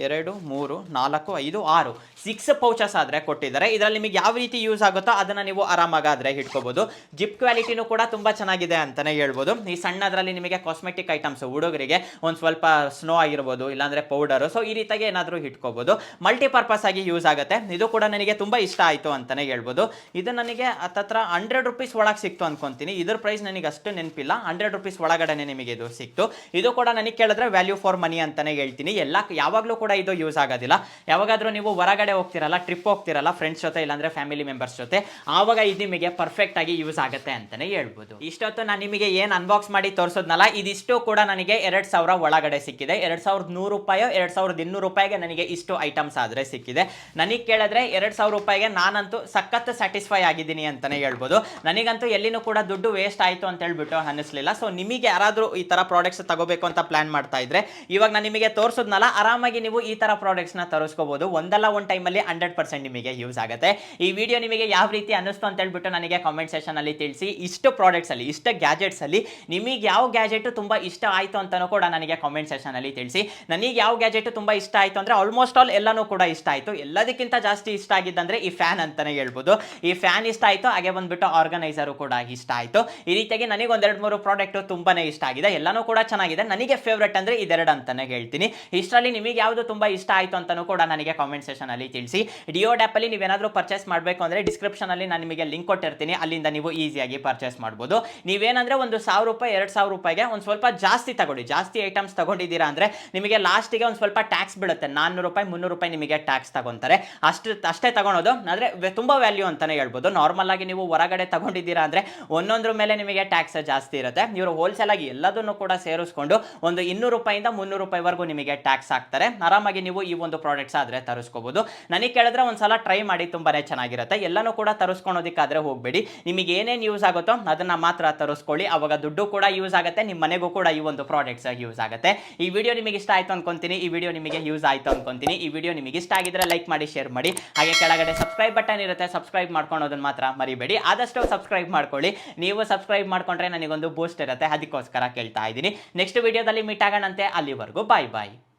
ಎರಡು, ಮೂರು, ನಾಲ್ಕು, ಐದು, ಆರು ಸಿಕ್ಸ್ ಪೌಚಸ್ ಆದರೆ ಕೊಟ್ಟಿದ್ದಾರೆ. ಇದರಲ್ಲಿ ನಿಮಗೆ ಯಾವ ರೀತಿ ಯೂಸ್ ಆಗುತ್ತೋ ಅದನ್ನು ನೀವು ಆರಾಮಾಗಾದರೆ ಇಟ್ಕೋಬೋದು. ಜಿಪ್ ಕ್ವಾಲಿಟಿನೂ ಕೂಡ ತುಂಬ ಚೆನ್ನಾಗಿದೆ ಅಂತಲೇ ಹೇಳ್ಬೋದು. ಈ ಸಣ್ಣದರಲ್ಲಿ ನಿಮಗೆ ಕಾಸ್ಮೆಟಿಕ್ ಐಟಮ್ಸ್ ಹುಡುಗರಿಗೆ ಒಂದು ಸ್ವಲ್ಪ ಸ್ನೋ ಆಗಿರ್ಬೋದು, ಇಲ್ಲಾಂದರೆ ಪೌಡರು ಸೊ ಈ ರೀತಿಯಾಗಿ ಏನಾದರೂ ಇಟ್ಕೋಬೋದು. ಮಲ್ಟಿಪರ್ಪಸ್ ಆಗಿ ಯೂಸ್ ಆಗುತ್ತೆ. ಇದು ಕೂಡ ನನಗೆ ತುಂಬ ಇಷ್ಟ ಆಯಿತು ಅಂತಲೇ ಹೇಳ್ಬೋದು. ಇದು ನನಗೆ ಹತ್ತತ್ರ ಹಂಡ್ರೆಡ್ ರುಪೀಸ್ ಒಳಗೆ ಸಿಕ್ತು ಅನ್ಕೊಂತೀನಿ. ಇದ್ರ ಪ್ರೈಸ್ ನನಗೆ ಅಷ್ಟು ನೆನಪಿಲ್ಲ. ಹಂಡ್ರೆಡ್ ರುಪೀಸ್ ಒಳಗಡೆ ನಿಮಗೆ ಇದು ಸಿಕ್ತು. ಇದು ಕೂಡ ನನಗೆ ಕೇಳಿದ್ರೆ ವ್ಯಾಲ್ಯೂ ಫಾರ್ ಮನಿ ಅಂತಾನೆ ಹೇಳ್ತೀನಿ. ಎಲ್ಲ ಯಾವಾಗಲೂ ಕೂಡ ಇದು ಯೂಸ್ ಆಗೋದಿಲ್ಲ. ಯಾವಾಗಾದರೂ ನೀವು ಹೊರಗಡೆ ಹೋಗ್ತಿರಲ್ಲ ಟ್ರಿಪ್ ಹೋಗ್ತಿರಲ್ಲ ಫ್ರೆಂಡ್ಸ್ ಜೊತೆ ಇಲ್ಲಾಂದರೆ ಫ್ಯಾಮಿಲಿ ಮೆಂಬರ್ಸ್ ಜೊತೆ, ಆವಾಗ ಇದು ನಿಮಗೆ ಪರ್ಫೆಕ್ಟ್ ಆಗಿ ಯೂಸ್ ಆಗುತ್ತೆ ಅಂತಾನೆ ಹೇಳ್ಬೋದು. ಇಷ್ಟೊತ್ತು ನಾನು ನಿಮಗೆ ಏನು ಅನ್ಬಾಕ್ಸ್ ಮಾಡಿ ತೋರಿಸೋದ್ನಲ್ಲ, ಇದಿಷ್ಟು ಕೂಡ ನನಗೆ ಎರಡು ಸಾವಿರ ಒಳಗಡೆ ಸಿಕ್ಕಿದೆ. ಎರಡು ಸಾವಿರದ ನೂರು ರೂಪಾಯೋ, ಎರಡು ಸಾವಿರದ ಇನ್ನೂರು ರೂಪಾಯಿಗೆ ನನಗೆ ಇಷ್ಟು ಐಟಮ್ಸ್ ಆದರೆ ಸಿಕ್ಕಿದೆ. ನನಗೆ ಕೇಳಿದ್ರೆ ಎರಡು ಸಾವಿರ ರೂಪಾಯಿಗೆ ನಾನಂತೂ ಸಖತ್ ಸ್ಯಾಟಿಸ್ಫೈ ಆಗಿದ್ದೀನಿ ಅಂತಾನೆ ಹೇಳ್ಬೋದು. ನನಗಂತೂ ಎಲ್ಲಿನೂ ಕೂಡ ದುಡ್ಡು ವೇಸ್ಟ್ ಆಯಿತು ಅಂತ ಹೇಳ್ಬಿಟ್ಟು ಅನ್ನಿಸ್ಲಿಲ್ಲ. ಸೊ ನಿಮಗೆ ಯಾರಾದರೂ ಈ ಥರ ಪ್ರಾಡಕ್ಟ್ಸ್ ತಗೋಬೇಕು ಅಂತ ಪ್ಲಾನ್ ಮಾಡ್ತಾ ಇದ್ರೆ, ಇವಾಗ ನಾನು ನಿಮಗೆ ತೋರಿಸೋದ್ನಲ್ಲ, ಆರಾಮಾಗಿ ನೀವು ಈ ಥರ ಪ್ರಾಡಕ್ಟ್ಸ್ನ ತರಿಸ್ಕೋಬೋದು. ಒಂದಲ್ಲ ಒಂದು ಟೈಮಲ್ಲಿ ಹಂಡ್ರೆಡ್ ಪರ್ಸೆಂಟ್ ನಿಮಗೆ ಯೂಸ್ ಆಗುತ್ತೆ. ಈ ವಿಡಿಯೋ ನಿಮಗೆ ಯಾವ ರೀತಿ ಅನ್ನಿಸ್ತು ಅಂತ ಹೇಳ್ಬಿಟ್ಟು ನನಗೆ ಕಾಮೆಂಟ್ ಸೆಷನಲ್ಲಿ ತಿಳಿಸಿ. ಇಷ್ಟು ಪ್ರಾಡಕ್ಟ್ಸಲ್ಲಿ ಇಷ್ಟು ಗ್ಯಾಜೆಟ್ಸಲ್ಲಿ ನಿಮಗೆ ಯಾವ ಗ್ಯಾಜೆಟ್ ತುಂಬ ಇಷ್ಟ ಆಯಿತು ಅಂತಲೂ ಕೂಡ ನನಗೆ ಕಾಮೆಂಟ್ ಸೆಷನಲ್ಲಿ ತಿಳಿಸಿ. ನನಗೆ ಯಾವ ಗ್ಯಾಜೆಟ್ ತುಂಬ ಇಷ್ಟ ಆಯಿತು ಅಂದರೆ ಆಲ್ಮೋಸ್ಟ್ ಆಲ್ ಎಲ್ಲನೂ ಕೂಡ ಇಷ್ಟ ಆಯಿತು. ಎಲ್ಲದಕ್ಕಿಂತ ಜಾಸ್ತಿ ಇಷ್ಟ ಆಗಿದ್ದಂದರೆ ಈ ಫ್ಯಾನ್ ಅಂತಲೇ ಹೇಳ್ಬೋದು. ಈ ಫ್ಯಾನ್ ಇಷ್ಟ ಆಯಿತು, ಹಾಗೆ ಬಂದುಬಿಟ್ಟು ಆರ್ಗನೈಸರು ಕೂಡ ಇಷ್ಟ ಆಯಿತು. ಈ ರೀತಿಯಾಗಿ ನನಗೆ ಒಂದೆರಡು ಮೂರು ಪ್ರಾಡಕ್ಟ್ ತುಂಬಾ ಇಷ್ಟ ಆಗಿದೆ, ಎಲ್ಲನೂ ಕೂಡ ಚೆನ್ನಾಗಿದೆ. ನನಗೆ ಫೇವ್ರೆಟ್ ಅಂದರೆ ಇದೆರಡು ಅಂತಾನೆ ಹೇಳ್ತೀನಿ. ಇಷ್ಟರಲ್ಲಿ ನಿಮಗೆ ಯಾವುದು ತುಂಬ ಇಷ್ಟ ಆಯಿತು ಅಂತಲೂ ಕೂಡ ನನಗೆ ಕಾಮೆಂಟ್ ಸೆಷನಲ್ಲಿ ತಿಳಿಸಿ. ಡಿಯೋ ಅಲ್ಲಿ ನೀವೇನಾದರೂ ಪರ್ಚೇಸ್ ಮಾಡಬೇಕು ಅಂದರೆ ಡಿಸ್ಕ್ರಿಪ್ಷನಲ್ಲಿ ನಾನು ನಿಮಗೆ ಲಿಂಕ್ ಕೊಟ್ಟಿರ್ತೀನಿ. ಅಲ್ಲಿಂದ ನೀವು ಈಸಿಯಾಗಿ ಪರ್ಚೇಸ್ ಮಾಡ್ಬೋದು. ನೀವೇನಂದ್ರೆ ಒಂದು ಸಾವಿರ ರೂಪಾಯಿ, ಎರಡು ಸಾವಿರ ರೂಪಾಯಿಗೆ ಒಂದು ಸ್ವಲ್ಪ ಜಾಸ್ತಿ ತಗೊಳ್ಳಿ. ಜಾಸ್ತಿ ಐಟಮ್ಸ್ ತಗೊಂಡಿದ್ದೀರಾ ಅಂದರೆ ನಿಮಗೆ ಲಾಸ್ಟಿಗೆ ಒಂದು ಸ್ವಲ್ಪ ಟ್ಯಾಕ್ಸ್ ಬೀಳುತ್ತೆ. ನಾನ್ನೂರು ರೂಪಾಯಿ, ಮುನ್ನೂರು ರೂಪಾಯಿ ನಿಮಗೆ ಟ್ಯಾಕ್ಸ್ ತಗೊಂತಾರೆ. ಅಷ್ಟು, ಅಷ್ಟೇ ತಗೊಳೋದು. ಆದರೆ ತುಂಬ ವ್ಯಾಲ್ಯೂ ಅಂತಲೇ ಹೇಳ್ಬೋದು. ನಾರ್ಮಲ್ ಆಗಿ ನೀವು ಹೊರಗಡೆ ತಗೊಂಡಿದ್ದೀರಾ ಅಂದರೆ ಒಂದೊಂದ್ರ ಮೇಲೆ ನಿಮಗೆ ಟ್ಯಾಕ್ಸ್ ಜಾಸ್ತಿ ಇರುತ್ತೆ. ಇವರು ಹೋಲ್ಸೇಲ್ ಆಗಿ ಎಲ್ಲದನ್ನು ಕೂಡ ಸೇರಿಸ್ಕೊಂಡು ಒಂದು ಇನ್ನೂರು ರೂಪಾಯಿಂದ ಮುನ್ನೂರು ರೂಪಾಯಿವರೆಗೂ ನಿಮಗೆ ಟ್ಯಾಕ್ಸ್ ಹಾಕ್ತಾರೆ. ಆರಾಮಾಗಿ ನೀವು ಈ ಒಂದು ಪ್ರಾಡಕ್ಟ್ಸ್ ಆದರೆ ತರಿಸ್ಕೋಬೋದು. ನನಗೆ ಕೇಳಿದ್ರೆ ಒಂದ್ಸಲ ಟ್ರೈ ಮಾಡಿ ತುಂಬಾನೇ ಚೆನ್ನಾಗಿರುತ್ತೆ. ಎಲ್ಲನೂ ಕೂಡ ತರಿಸ್ಕೊಳೋದಿಕ್ಕಾದ್ರೆ ಹೋಗಬೇಡಿ. ನಿಮಗೆ ಏನೇನು ಯೂಸ್ ಆಗುತ್ತೋ ಅದನ್ನ ಮಾತ್ರ ತರಿಸ್ಕೊಳ್ಳಿ. ಅವಾಗ ದುಡ್ಡು ಕೂಡ ಯೂಸ್ ಆಗುತ್ತೆ. ನಿಮ್ಮ ಮನೆಗೂ ಕೂಡ ಈ ಒಂದು ಪ್ರಾಡಕ್ಟ್ಸ್ ಯೂಸ್ ಆಗುತ್ತೆ. ಈ ವಿಡಿಯೋ ನಿಮಗೆ ಇಷ್ಟ ಆಯ್ತು ಅನ್ಕೊಂತೀನಿ. ಈ ವಿಡಿಯೋ ನಿಮಗೆ ಯೂಸ್ ಆಯ್ತು ಅನ್ಕೊಂತೀನಿ. ಈ ವಿಡಿಯೋ ನಿಮಗೆ ಇಷ್ಟ ಆಗಿದ್ರೆ ಲೈಕ್ ಮಾಡಿ ಶೇರ್ ಮಾಡಿ. ಹಾಗೆ ಕೆಳಗಡೆ ಸಬ್ಸ್ಕ್ರೈಬ್ ಬಟನ್ ಇರುತ್ತೆ. ಸಬ್ಸ್ಕ್ರೈಬ್ ಮಾಡ್ಕೊಳೋದನ್ನ ಮಾತ್ರ ಮರಿಬೇಡಿ. ಆದಷ್ಟು ಸಬ್ಸ್ಕ್ರೈಬ್ ಮಾಡ್ಕೊಳ್ಳಿ. ನೀವು ಸಬ್ಸ್ಕ್ರೈಬ್ ಮಾಡ್ಕೊಂಡ್ರೆ ನನಗೊಂದು ಬೂಸ್ಟ್ ಇರುತ್ತೆ. ಅದಕ್ಕೋಸ್ಕರ. ಕೇಳ್ತಾ ಇದ್ದೀನಿ. ನೆಕ್ಸ್ಟ್ ವಿಡಿಯೋದಲ್ಲಿ ಮೀಟ್ ಆಗೋಣಂತೆ. ಅಲ್ಲಿವರೆಗೂ ಬಾಯ್ ಬಾಯ್